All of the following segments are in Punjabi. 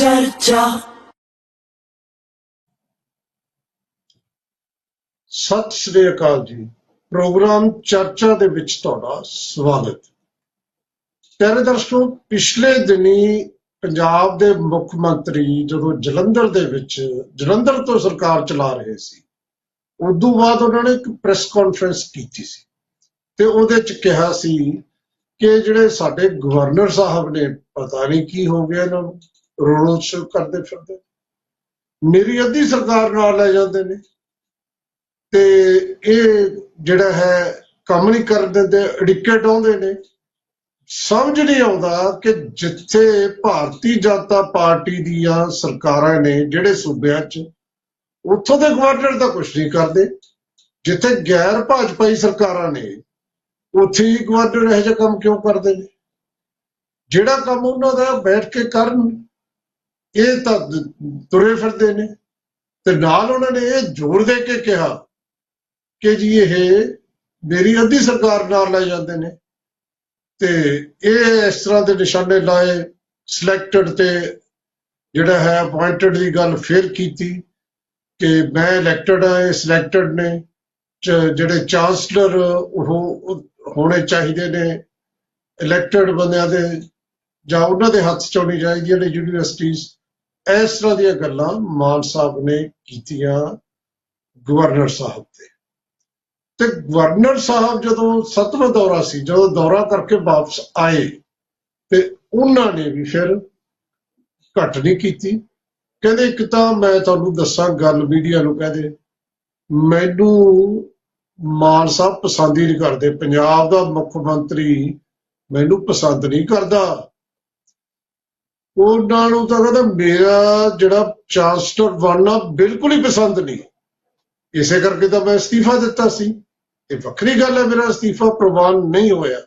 ਚਰਚਾ ਸਤਿ ਸ੍ਰੀ ਅਕਾਲ ਜੀ। ਪ੍ਰੋਗਰਾਮ ਚਰਚਾ ਦੇ ਵਿੱਚ ਤੁਹਾਡਾ ਸਵਾਗਤ। ਪਿਆਰੇ ਦਰਸ਼ਕੋ, ਪਿਛਲੇ ਦਿਨੀ ਪੰਜਾਬ ਦੇ ਮੁੱਖ ਮੰਤਰੀ ਜਦੋਂ ਜਲੰਧਰ ਦੇ ਵਿੱਚ, ਜਲੰਧਰ ਤੋਂ ਸਰਕਾਰ ਚਲਾ ਰਹੇ ਸੀ, ਉਦੋਂ ਬਾਅਦ ਉਹਨਾਂ ਨੇ ਇੱਕ ਪ੍ਰੈਸ ਕਾਨਫਰੰਸ ਕੀਤੀ ਸੀ। ਤੇ ਉਹਦੇ ਚ ਕਿਹਾ ਸੀ ਕਿ ਜਿਹੜੇ ਸਾਡੇ ਗਵਰਨਰ ਸਾਹਿਬ ਨੇ, ਪਤਾ ਨਹੀਂ ਕੀ ਹੋ ਗਿਆ ਇਹਨਾਂ ਨੂੰ। ਰੋਜ਼ ਕਰਦੇ ਫਿਰਦੇ। ਮੇਰੀ ਅੱਧੀ ਸਰਕਾਰ ਨਾਲ ਲੈ ਜਾਂਦੇ ਨੇ। ਤੇ ਇਹ ਜਿਹੜਾ ਹੈ, ਕੰਮ ਨਹੀਂ ਕਰਨ ਦਿੰਦੇ ਅੜਿੱਕੇ ਡਾਉਂਦੇ ਨੇ। ਸਮਝ ਨਹੀਂ ਆਉਂਦਾ ਕਿ ਜਿੱਥੇ ਭਾਰਤੀ ਜਨਤਾ ਪਾਰਟੀ ਦੀਆਂ ਸਰਕਾਰਾਂ ਨੇ ਜਿਹੜੇ ਸੂਬਿਆਂ 'ਚ, ਉੱਥੋਂ ਦੇ ਗਵਰਨਰ ਤਾਂ ਕੁਝ ਨਹੀਂ ਕਰਦੇ। ਜਿੱਥੇ ਗੈਰ ਭਾਜਪਾਈ ਸਰਕਾਰਾਂ ਨੇ, ਉੱਥੇ ਹੀ ਗਵਰਨਰ ਇਹੋ ਜਿਹਾ ਕੰਮ ਕਿਉਂ ਕਰਦੇ ਨੇ? ਜਿਹੜਾ ਕੰਮ ਉਹਨਾਂ ਦਾ ਬੈਠ ਕੇ ਕਰਨ ਇਹ ਤਾਂ ਤੁਰੇ ਫਿਰਦੇ ਨੇ। ਤੇ ਨਾਲ ਉਹਨਾਂ ਨੇ ਇਹ ਜ਼ੋਰ ਦੇ ਕੇ ਕਿਹਾ ਕਿ ਜੀ ਇਹ ਮੇਰੀ ਅੱਧੀ ਸਰਕਾਰ ਨਾਲ ਲੈ ਜਾਂਦੇ ਨੇ। ਤੇ ਇਹ ਇਸ ਤਰ੍ਹਾਂ ਦੇ ਨਿਸ਼ਾਨੇ ਲਾਏ ਸਿਲੈਕਟਡ ਤੇ ਜਿਹੜਾ ਹੈ ਅਪਾਇੰਟਡ ਦੀ ਗੱਲ ਫਿਰ ਕੀਤੀ ਕਿ ਮੈਂ ਇਲੈਕਟਡ ਆ ਇਹ ਸਿਲੈਕਟਡ ਨੇ। ਚ- ਜਿਹੜੇ ਚਾਂਸਲਰ ਉਹ ਹੋਣੇ ਚਾਹੀਦੇ ਨੇ ਇਲੈਕਟਡ ਬੰਦਿਆਂ ਦੇ ਜਾਂ ਉਹਨਾਂ ਦੇ ਹੱਥ ਚ ਹੋਣੀ ਚਾਹੀਦੀਆਂ ਨੇ ਯੂਨੀਵਰਸਿਟੀਆਂ ਇਸ ਤਰ੍ਹਾਂ ਦੀਆਂ ਗੱਲਾਂ ਮਾਨ ਸਾਹਿਬ ਨੇ ਕੀਤੀਆਂ ਗਵਰਨਰ ਸਾਹਿਬ ਤੇ। ਤੇ ਗਵਰਨਰ ਸਾਹਿਬ ਜਦੋਂ ਸੱਤਵਾਂ ਦੌਰਾ ਸੀ, ਜਦੋਂ ਦੌਰਾ ਕਰਕੇ ਵਾਪਸ ਆਏ, ਤੇ ਉਹਨਾਂ ਨੇ ਵੀ ਫਿਰ ਘੱਟ ਨਹੀਂ ਕੀਤੀ। ਕਹਿੰਦੇ ਇੱਕ ਤਾਂ ਮੈਂ ਤੁਹਾਨੂੰ ਦੱਸਾਂ, ਗੱਲ ਮੀਡੀਆ ਨੂੰ ਕਹਦੇ ਮੈਨੂੰ ਮਾਨ ਸਾਹਿਬ ਪਸੰਦ ਹੀ ਨਹੀਂ ਕਰਦੇ। ਪੰਜਾਬ ਦਾ ਮੁੱਖ ਮੰਤਰੀ ਮੈਨੂੰ ਪਸੰਦ ਨਹੀਂ ਕਰਦਾ। ਉਹਨਾਂ ਨੂੰ ਤਾਂ ਕਹਿੰਦਾ ਮੇਰਾ ਜਿਹੜਾ ਚਾਂਸਲਰ ਬਣਨਾ ਬਿਲਕੁਲ ਹੀ ਪਸੰਦ ਨਹੀਂ। ਇਸੇ ਕਰਕੇ ਤਾਂ ਮੈਂ ਅਸਤੀਫਾ ਦਿੱਤਾ ਸੀ। ਇਹ ਵੱਖਰੀ ਗੱਲ ਹੈ, ਮੇਰਾ ਅਸਤੀਫਾ ਪ੍ਰਵਾਨ ਨਹੀਂ ਹੋਇਆ।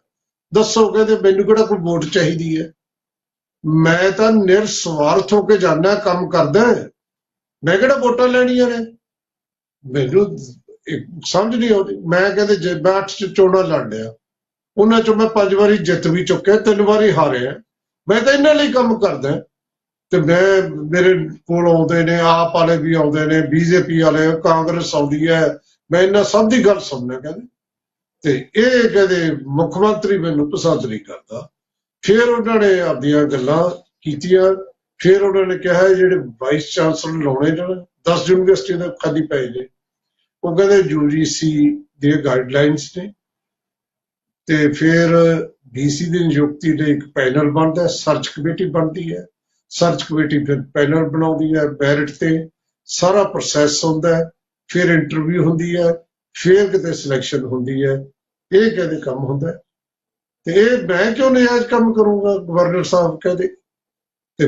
ਦੱਸੋ ਕਹਿੰਦੇ ਮੈਨੂੰ ਕਿਹੜਾ ਕੋਈ ਵੋਟ ਚਾਹੀਦੀ ਹੈ? ਮੈਂ ਤਾਂ ਨਿਰਸਵਾਰਥ ਹੋ ਕੇ ਜਾਣਾ ਕੰਮ ਕਰਦਾ ਮੈਂ ਕਿਹੜਾ ਵੋਟਾਂ ਲੈਣੀਆਂ ਨੇ? ਮੈਨੂੰ ਸਮਝ ਨਹੀਂ ਆਉਂਦੀ। ਮੈਂ ਕਹਿੰਦੇ ਜੇ ਮੈਂ ਅੱਠ ਚ ਚੋਣਾਂ ਲੜ ਲਿਆ। ਉਹਨਾਂ ਚੋਂ ਮੈਂ ਪੰਜ ਵਾਰੀ ਜਿੱਤ ਵੀ ਚੁੱਕਿਆ, ਤਿੰਨ ਵਾਰੀ ਹਾਰਿਆ। ਮੈਂ ਤਾਂ ਇਹਨਾਂ ਲਈ ਕੰਮ ਕਰਦਾ ਤੇ ਮੈਂ, ਮੇਰੇ ਕੋਲ ਆਉਂਦੇ ਨੇ, ਆਪ ਵਾਲੇ ਵੀ ਆਉਂਦੇ ਨੇ, ਬੀਜੇਪੀ ਵਾਲੇ, ਕਾਂਗਰਸ ਆਉਂਦੀ ਹੈ। ਮੈਂ ਇਹਨਾਂ ਸਭ ਦੀ ਗੱਲ ਸੁਣਨਾ ਕਹਿੰਦੇ। ਤੇ ਇਹ ਕਹਿੰਦੇ ਮੁੱਖ ਮੰਤਰੀ ਮੈਨੂੰ ਪਸੰਦ ਨਹੀਂ ਕਰਦਾ। ਫਿਰ ਉਹਨਾਂ ਨੇ ਆਪਣੀਆਂ ਗੱਲਾਂ ਕੀਤੀਆਂ। ਫਿਰ ਉਹਨਾਂ ਨੇ ਕਿਹਾ ਜਿਹੜੇ ਵਾਈਸ ਚਾਂਸਲਰ ਲਾਉਣੇ ਨੇ 10 ਯੂਨੀਵਰਸਿਟੀ ਦੇ ਖਾਲੀ ਪਏ ਨੇ ਉਹ ਕਹਿੰਦੇ ਯੂਜੀਸੀ ਦੇ ਗਾਈਡਲਾਈਨਸ ਨੇ। ਤੇ ਫਿਰ ਡੀਸੀ ਦੀ ਨਿਯੁਕਤੀ ਲਈ ਇੱਕ ਪੈਨਲ ਬਣਦਾ ਸਰਚ ਕਮੇਟੀ ਬਣਦੀ ਹੈ। ਸਰਚ ਕਮੇਟੀ ਫਿਰ ਪੈਨਲ ਬਣਾਉਂਦੀ ਹੈ ਮੈਰਿਟ ਤੇ ਸਾਰਾ ਪ੍ਰੋਸੈਸ ਹੁੰਦਾ ਹੈ, ਫਿਰ ਇੰਟਰਵਿਊ ਹੁੰਦੀ ਹੈ, ਫਿਰ ਕਿਤੇ ਸਿਲੈਕਸ਼ਨ ਹੁੰਦੀ ਹੈ, ਇਹ ਕਹਿੰਦੇ ਕੰਮ ਹੁੰਦਾ ਤੇ ਇਹ ਮੈਂ ਕਿਉਂ ਨਿਆਜ ਕੰਮ ਕਰੂੰਗਾ ਗਵਰਨਰ ਸਾਹਿਬ ਕਹਿੰਦੇ। ਤੇ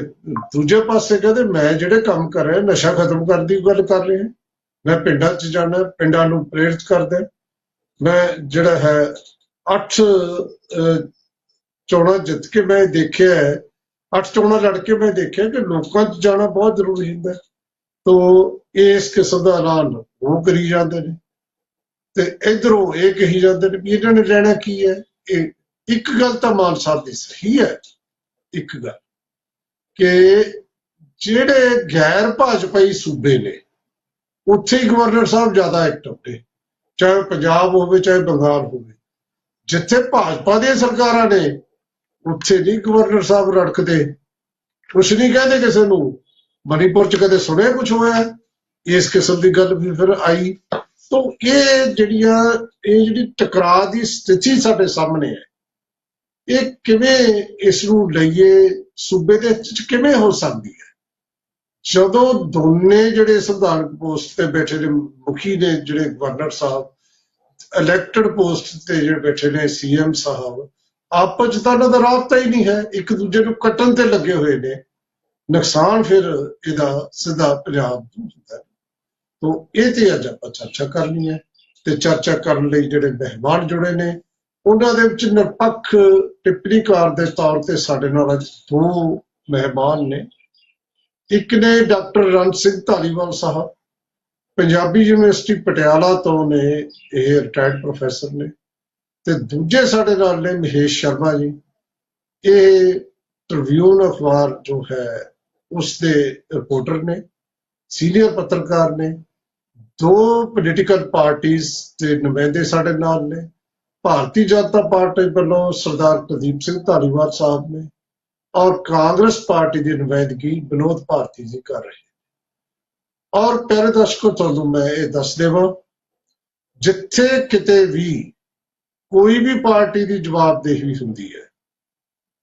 ਦੂਜੇ ਪਾਸੇ ਕਹਿੰਦੇ, ਮੈਂ ਜਿਹੜੇ ਕੰਮ ਕਰ ਰਿਹਾ, ਨਸ਼ਾ ਖਤਮ ਕਰਨ ਦੀ ਗੱਲ ਕਰ ਰਿਹਾ। ਮੈਂ ਪਿੰਡਾਂ 'ਚ ਜਾਣਾ, ਪਿੰਡਾਂ ਨੂੰ ਪ੍ਰੇਰਿਤ ਕਰਦਾ। ਮੈਂ ਜਿਹੜਾ ਹੈ ਅੱਠ ਚੋਣਾਂ ਜਿੱਤ ਕੇ ਮੈਂ ਦੇਖਿਆ ਹੈ, ਅੱਠ ਚੋਣਾਂ ਲੜ ਕੇ ਮੈਂ ਦੇਖਿਆ ਕਿ ਲੋਕਾਂ 'ਚ ਜਾਣਾ ਬਹੁਤ ਜ਼ਰੂਰੀ ਹੁੰਦਾ ਹੈ। ਤੋ ਇਸ ਕਿਸਮ ਦਾ ਐਲਾਨ ਉਹ ਕਰੀ ਜਾਂਦੇ ਨੇ। ਤੇ ਇਧਰੋਂ ਇਹ ਕਹੀ ਜਾਂਦੇ ਨੇ ਵੀ ਇਹਨਾਂ ਨੇ ਲੈਣਾ ਕੀ ਹੈ? ਇਹ ਇੱਕ ਗੱਲ ਤਾਂ ਮਾਨ ਸਾਹਿਬ ਦੀ ਸਹੀ ਹੈ ਇੱਕ ਗੱਲ ਕਿ ਜਿਹੜੇ ਗੈਰ ਭਾਜਪਾਈ ਸੂਬੇ ਨੇ ਉੱਥੇ ਹੀ ਗਵਰਨਰ ਸਾਹਿਬ ਜ਼ਿਆਦਾ ਐਕਟਿਵ ਨੇ। ਚਾਹੇ ਪੰਜਾਬ ਹੋਵੇ ਚਾਹੇ ਬੰਗਾਲ ਹੋਵੇ। ਜਿੱਥੇ ਭਾਜਪਾ ਦੀਆਂ ਸਰਕਾਰਾਂ ਨੇ, ਉੱਥੇ ਨਹੀਂ ਗਵਰਨਰ ਸਾਹਿਬ ਰੜਕਦੇ। ਕੁਛ ਨਹੀਂ ਕਹਿੰਦੇ ਕਿਸੇ ਨੂੰ। ਮਨੀਪੁਰ ਚ ਕਦੇ ਸੁਣਿਆ ਕੁਝ ਹੋਇਆ? ਇਸ ਕਿਸਮ ਦੀ ਗੱਲ ਵੀ ਫਿਰ ਆਈ। ਤੋਂ ਇਹ ਜਿਹੜੀਆਂ, ਇਹ ਜਿਹੜੀ ਟਕਰਾਅ ਦੀ ਸਥਿਤੀ ਸਾਡੇ ਸਾਹਮਣੇ ਹੈ, ਇਹ ਕਿਵੇਂ ਇਸ ਨੂੰ ਲਈਏ, ਸੂਬੇ ਦੇ ਵਿੱਚ ਕਿਵੇਂ ਹੋ ਸਕਦੀ ਹੈ? ਜਦੋਂ ਦੋਨੇ ਜਿਹੜੇ ਸੰਵਿਧਾਨਕ ਪੋਸਟ ਤੇ ਬੈਠੇ ਨੇ, ਮੁਖੀ ਨੇ ਜਿਹੜੇ ਗਵਰਨਰ ਸਾਹਿਬ ਇਲੈਕਟਡ ਪੋਸਟ ਤੇ ਜਿਹੜੇ ਬੈਠੇ ਨੇ ਸੀਐਮ ਸਾਹਿਬ, ਆਪਸ ਚ ਤਾਂ ਇਹਨਾਂ ਦਾ ਰਾਬਤਾ ਹੀ ਨਹੀਂ ਹੈ, ਇੱਕ ਦੂਜੇ ਨੂੰ ਕੱਟਣ ਤੇ ਲੱਗੇ ਹੋਏ ਨੇ। ਨੁਕਸਾਨ ਫਿਰ ਇਹਦਾ ਸਿੱਧਾ ਪੰਜਾਬ ਨੂੰ ਹੁੰਦਾ ਹੈ। ਤੋਂ ਇਹ ਤੇ ਅੱਜ ਆਪਾਂ ਚਰਚਾ ਕਰਨੀ ਹੈ ਤੇ ਚਰਚਾ ਕਰਨ ਲਈ ਜਿਹੜੇ ਮਹਿਮਾਨ ਜੁੜੇ ਨੇ, ਉਹਨਾਂ ਦੇ ਵਿੱਚ ਨਿਰਪੱਖ ਟਿੱਪਣੀਕਾਰ ਦੇ ਤੌਰ ਤੇ ਸਾਡੇ ਨਾਲ ਅੱਜ ਦੋ ਮਹਿਮਾਨ ਨੇ। ਇੱਕ ਨੇ ਡਾਕਟਰ ਰਣ ਸਿੰਘ ਧਾਲੀਵਾਲ ਸਾਹਿਬ ਪੰਜਾਬੀ ਯੂਨੀਵਰਸਿਟੀ ਪਟਿਆਲਾ ਤੋਂ ਨੇ ਇਹ ਰਿਟਾਇਰਡ ਪ੍ਰੋਫੈਸਰ ਨੇ ਤੇ ਦੂਜੇ ਸਾਡੇ ਨਾਲ ਨੇ ਮਹੇਸ਼ ਸ਼ਰਮਾ ਜੀ। ਇਹ ਟ੍ਰਿਬਿਊਨ ਅਖਬਾਰ ਜੋ ਹੈ ਉਸ ਦੇ ਰਿਪੋਰਟਰ ਨੇ ਸੀਨੀਅਰ ਪੱਤਰਕਾਰ ਨੇ, ਦੋ ਪੋਲੀਟੀਕਲ ਪਾਰਟੀਆਂ ਦੇ ਨੁਮਾਇੰਦੇ ਸਾਡੇ ਨਾਲ ਨੇ, ਭਾਰਤੀ ਜਨਤਾ ਪਾਰਟੀ ਵੱਲੋਂ ਸਰਦਾਰ ਕੁਲਦੀਪ ਸਿੰਘ ਧਾਲੀਵਾਲ ਸਾਹਿਬ ਨੇ ਔਰ ਕਾਂਗਰਸ ਪਾਰਟੀ ਦੀ ਨੁਮਾਇੰਦਗੀ ਵਿਨੋਦ ਭਾਰਤੀ ਜੀ ਕਰ ਰਹੇ ਔਰ ਪਿਆਰੇ ਦਰਸ਼ਕੋ, ਤੁਹਾਨੂੰ ਮੈਂ ਇਹ ਦੱਸ ਦੇਵਾਂ, ਜਿੱਥੇ ਕਿਤੇ ਵੀ ਕੋਈ ਵੀ ਪਾਰਟੀ ਦੀ ਜਵਾਬਦੇਹੀ ਹੁੰਦੀ ਹੈ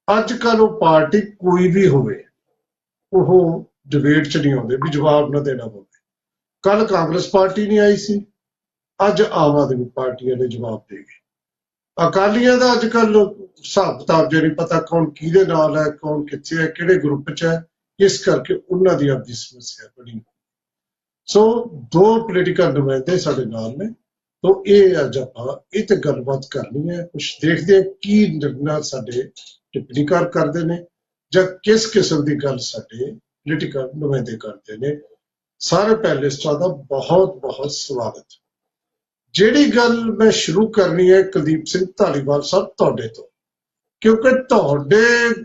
ਅੱਜ ਕੱਲ ਉਹ ਪਾਰਟੀ ਕੋਈ ਵੀ ਹੋਵੇ, ਉਹ ਡਿਬੇਟ 'ਚ ਨਹੀਂ ਆਉਂਦੇ ਵੀ ਜਵਾਬ ਨਾ ਦੇਣਾ ਪਵੇ ਕੱਲ ਕਾਂਗਰਸ ਪਾਰਟੀ ਨਹੀਂ ਆਈ ਸੀ, ਅੱਜ ਆਮ ਆਦਮੀ ਪਾਰਟੀ ਨੇ ਜਵਾਬ ਦੇ ਗਈ ਅਕਾਲੀਆਂ ਦਾ ਅੱਜ ਕੱਲ ਹਿਸਾਬ ਕਿਤਾਬ ਜੇ ਨਹੀਂ ਪਤਾ ਕੌਣ ਕਿਹਦੇ ਨਾਲ ਹੈ, ਕੌਣ ਕਿੱਥੇ ਹੈ, ਕਿਹੜੇ ਗਰੁੱਪ 'ਚ ਹੈ, ਇਸ ਕਰਕੇ ਉਹਨਾਂ ਦੀ ਆਪਦੀ ਸਮੱਸਿਆ ਬਣੀ ਸੋ ਦੋ ਪੋਲੀਟੀਕਲ ਨੁਮਾਇੰਦੇ ਸਾਡੇ ਨਾਲ ਨੇ। ਤੋ ਇਹ ਅੱਜ ਆਪਾਂ ਇਹ ਤੇ ਗੱਲਬਾਤ ਕਰਨੀ ਹੈ। ਕੁਝ ਦੇਖਦੇ ਹਾਂ ਕੀ ਨਿਰਣਾ ਸਾਡੇ ਟਿੱਪਣੀਕਾਰ ਕਰਦੇ ਨੇ ਜਾਂ ਕਿਸ ਕਿਸਮ ਦੀ ਗੱਲ ਸਾਡੇ ਪੋਲੀਟੀਕਲ ਨੁਮਾਇੰਦੇ ਕਰਦੇ ਨੇ। ਸਾਰੇ ਪੈਨਲਿਸਟਾਂ ਦਾ ਬਹੁਤ ਬਹੁਤ ਸਵਾਗਤ। ਜਿਹੜੀ ਗੱਲ ਮੈਂ ਸ਼ੁਰੂ ਕਰਨੀ ਹੈ ਕੁਲਦੀਪ ਸਿੰਘ ਧਾਲੀਵਾਲ ਸਾਹਿਬ ਤੁਹਾਡੇ ਤੋਂ, ਕਿਉਂਕਿ ਤੁਹਾਡੇ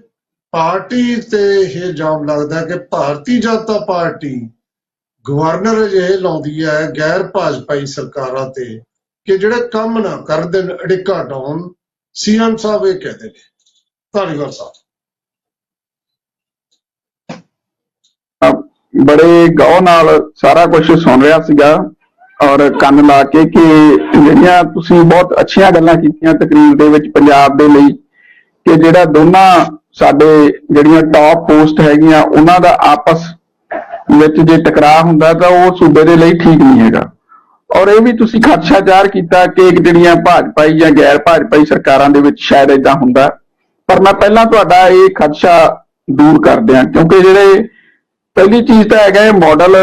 ਪਾਰਟੀ ਤੇ ਇਹ ਜਾਮ ਲੱਗਦਾ ਕਿ ਭਾਰਤੀ ਜਨਤਾ ਪਾਰਟੀ ਗਵਰਨਰ ਅਜਿਹੇ ਲਾਉਂਦੀ ਹੈ, ਗੈਰ ਭਾਜਪਾਈ ਸਰਕਾਰਾਂ ਤੇ, ਕਿ ਜਿਹੜੇ ਕੰਮ ਨਾ ਕਰਦੇ ਨੇ ਅੜਿੱਕਾ ਡਾਉਨ ਸੀਐਮ ਸਾਹਿਬ ਇਹ ਕਹਿੰਦੇ ਨੇ। ਧਾਲੀਵਾਲ ਸਾਹਿਬ। ਬੜੇ ਗੌਰ ਨਾਲ ਸਾਰਾ ਕੁਝ ਸੁਣ ਰਿਹਾ ਸੀਗਾ ਔਰ ਕੰਨ ਲਾ ਕੇ ਕਿ ਜਿਹੜੀਆਂ ਤੁਸੀਂ ਬਹੁਤ ਅੱਛੀਆਂ ਗੱਲਾਂ ਕੀਤੀਆਂ ਤਕਰੀਰ ਦੇ ਵਿੱਚ ਪੰਜਾਬ ਦੇ ਲਈ, ਕਿ ਜਿਹੜਾ ਦੋਨਾਂ ਸਾਡੇ ਜਿਹੜੀਆਂ ਟਾਪ ਪੋਸਟ ਹੈਗੀਆਂ, ਉਹਨਾਂ ਦਾ ਆਪਸ ਵਿੱਚ ਜੇ ਟਕਰਾਅ ਹੁੰਦਾ ਤਾਂ ਉਹ ਸੂਬੇ ਦੇ ਲਈ ਠੀਕ ਨਹੀਂ ਹੈਗਾ। ਔਰ ਇਹ ਵੀ ਤੁਸੀਂ ਖਦਸ਼ਾ ਜ਼ਾਹਰ ਕੀਤਾ ਕਿ ਜਿਹੜੀਆਂ ਭਾਜਪਾਈ ਜਾਂ ਗੈਰ ਭਾਜਪਾਈ ਸਰਕਾਰਾਂ ਦੇ ਵਿੱਚ ਸ਼ਾਇਦ ਇਦਾਂ ਹੁੰਦਾ। ਪਰ ਮੈਂ ਪਹਿਲਾਂ ਤੁਹਾਡਾ ਇਹ ਖਦਸ਼ਾ ਦੂਰ ਕਰ ਦਿਆਂ, ਕਿਉਂਕਿ ਜਿਹੜੇ ਪਹਿਲੀ ਚੀਜ਼ ਤਾਂ ਹੈਗਾ ਇਹ ਮਾਡਲ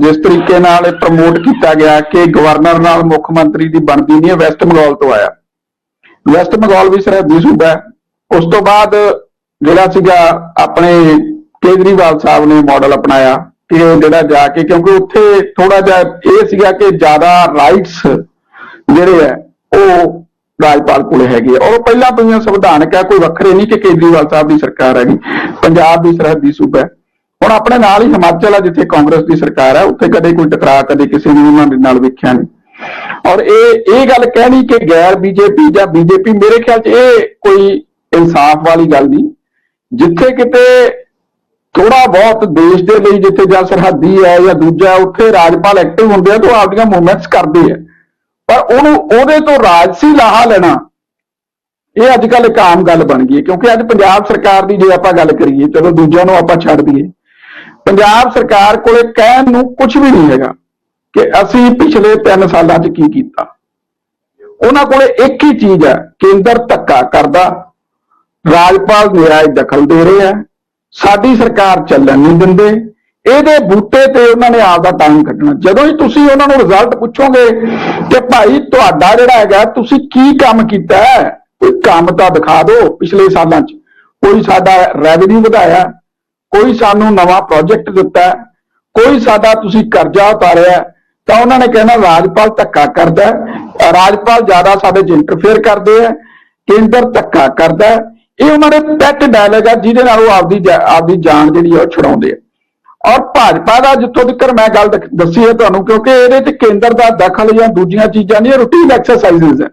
ਜਿਸ ਤਰੀਕੇ ਨਾਲ ਇਹ ਪ੍ਰਮੋਟ ਕੀਤਾ ਗਿਆ ਕਿ ਗਵਰਨਰ ਨਾਲ ਮੁੱਖ ਮੰਤਰੀ ਦੀ ਬਣਦੀ ਨਹੀਂ ਹੈ ਵੈਸਟ ਬੰਗਾਲ ਤੋਂ ਆਇਆ। ਵੈਸਟ ਬੰਗਾਲ ਵੀ ਸਰਹੱਦੀ ਸੂਬਾ ਉਸ ਤੋਂ ਬਾਅਦ ਜਿਹੜਾ ਸੀਗਾ ਆਪਣੇ ਕੇਜਰੀਵਾਲ ਸਾਹਿਬ ਨੇ ਮਾਡਲ ਅਪਣਾਇਆ ਕਿ ਜਿਹੜਾ ਜਾ ਕੇ, ਕਿਉਂਕਿ ਉੱਥੇ ਥੋੜਾ ਜਿਹਾ ਇਹ ਸੀਗਾ ਕਿ ਜ਼ਿਆਦਾ ਰਾਈਟਸ ਜਿਹੜੇ ਹੈ, ਉਹ ਰਾਜਪਾਲ ਕੋਲ ਹੈਗੇ ਆ। ਔਰ ਪਹਿਲਾਂ ਪਈਆਂ ਸੰਵਿਧਾਨਕ ਹੈ ਕੋਈ ਵੱਖਰੇ ਨਹੀਂ ਕਿ ਕੇਜਰੀਵਾਲ ਸਾਹਿਬ ਦੀ ਸਰਕਾਰ ਹੈਗੀ, ਪੰਜਾਬ ਦੀ ਸਰਹੱਦੀ ਸੂਬਾ ਹੁਣ ਆਪਣੇ ਨਾਲ ਹੀ ਹਿਮਾਚਲ ਆ, ਜਿੱਥੇ ਕਾਂਗਰਸ ਦੀ ਸਰਕਾਰ ਹੈ, ਉੱਥੇ ਕਦੇ ਕੋਈ ਟਕਰਾਅ, ਕਦੇ ਕਿਸੇ ਨੇ ਉਹਨਾਂ ਦੇ ਨਾਲ ਵੇਖਿਆ ਨਹੀਂ। ਔਰ ਇਹ ਇਹ ਗੱਲ ਕਹਿਣੀ ਕਿ ਗੈਰ ਬੀਜੇਪੀ ਜਾਂ ਬੀਜੇਪੀ, ਮੇਰੇ ਖਿਆਲ 'ਚ ਇਹ ਕੋਈ ਇਨਸਾਫ ਵਾਲੀ ਗੱਲ ਨਹੀਂ। ਜਿੱਥੇ ਕਿਤੇ ਥੋੜਾ ਬਹੁਤ ਦੇਸ਼ ਦੇ ਲਈ ਜਿੱਥੇ ਜਾਂ ਸਰਹੱਦੀ ਹੈ ਜਾਂ ਦੂਜਾ ਉੱਥੇ ਰਾਜਪਾਲ ਐਕਟਿਵ ਹੁੰਦੇ ਆ ਤਾਂ ਉਹ ਆਪਣੀਆਂ ਮੂਵਮੈਂਟਸ ਕਰਦੇ ਆ। ਪਰ ਉਹਨੂੰ, ਉਹਦੇ ਤੋਂ ਰਾਜਸੀ ਲਾਹਾ ਲੈਣਾ, ਇਹ ਅੱਜ ਕੱਲ ਇੱਕ ਆਮ ਗੱਲ ਬਣ ਗਈ ਹੈ, ਕਿਉਂਕਿ ਅੱਜ ਪੰਜਾਬ ਸਰਕਾਰ ਦੀ ਜੇ ਆਪਾਂ ਗੱਲ ਕਰੀਏ, ਚਲੋ ਦੂਜਿਆਂ ਨੂੰ ਆਪਾਂ ਛੱਡ ਦਈਏ। ਪੰਜਾਬ ਸਰਕਾਰ ਕੋਲੇ ਕਹਿਣ ਨੂੰ ਕੁਝ ਵੀ ਨਹੀਂ ਹੈਗਾ ਕਿ ਅਸੀਂ ਪਿਛਲੇ 3 ਸਾਲਾਂ 'ਚ ਕੀ ਕੀਤਾ। ਉਹਨਾਂ ਕੋਲੇ ਇੱਕ ਹੀ ਚੀਜ਼ ਹੈ, ਕੇਂਦਰ ਧੱਕਾ ਕਰਦਾ। ਰਾਜਪਾਲ ਨਿਆਇ ਦਖਲ ਦੇ ਰਹੇ ਹੈ ਸਾਡੀ ਸਰਕਾਰ ਚੱਲਣ ਨਹੀਂ ਦਿੰਦੇ। ਇਹਦੇ ਬੂਟੇ ਤੇ ਉਹਨਾਂ ਨੇ ਆਪ ਦਾ ਟਾਈਮ ਕੱਢਣਾ। ਜਦੋਂ ਹੀ ਤੁਸੀਂ ਉਹਨਾਂ ਨੂੰ ਰਿਜ਼ਲਟ ਪੁੱਛੋਗੇ ਕਿ ਭਾਈ ਤੁਹਾਡਾ ਜਿਹੜਾ ਹੈਗਾ, ਤੁਸੀਂ ਕੀ ਕੰਮ ਕੀਤਾ ਹੈ? ਕੋਈ ਕੰਮ ਤਾਂ ਦਿਖਾ ਦਿਓ ਪਿਛਲੇ ਸਾਲਾਂ 'ਚ। ਕੋਈ ਸਾਡਾ ਰੈਵਨਿਊ ਵਧਾਇਆ, ਕੋਈ ਸਾਨੂੰ ਨਵਾਂ ਪ੍ਰੋਜੈਕਟ ਦਿੱਤਾ, ਕੋਈ ਸਾਡਾ ਤੁਸੀਂ ਕਰਜ਼ਾ ਉਤਾਰਿਆ, ਤਾਂ ਉਹਨਾਂ ਨੇ ਕਹਿਣਾ, ਰਾਜਪਾਲ ਧੱਕਾ ਕਰਦਾ ਰਾਜਪਾਲ ਜ਼ਿਆਦਾ ਸਾਡੇ 'ਚ ਇੰਟਰਫੇਅਰ ਕਰਦੇ ਆ ਕੇਂਦਰ ਧੱਕਾ ਕਰਦਾ ਇਹ ਉਹਨਾਂ ਦੇ ਪੈਟ ਡਾਇਲੌਗ ਆ, ਜਿਹਦੇ ਨਾਲ ਉਹ ਆਪਦੀ ਜਾ- ਆਪਦੀ ਜਾਨ ਜਿਹੜੀ ਆ ਉਹ ਛੁਡਾਉਂਦੇ ਆ। ਔਰ ਭਾਜਪਾ ਦਾ ਜਿੱਥੋਂ ਤੱਕ ਮੈਂ ਗੱਲ ਦੱਸੀ ਹੈ ਤੁਹਾਨੂੰ, ਕਿਉਂਕਿ ਇਹਦੇ 'ਚ ਕੇਂਦਰ ਦਾ ਦਖਲ ਜਾਂ ਦੂਜੀਆਂ ਚੀਜ਼ਾਂ ਨਹੀਂ ਰੂਟੀਨ ਐਕਸਰਸਾਈਜ਼ਸ ਹੈ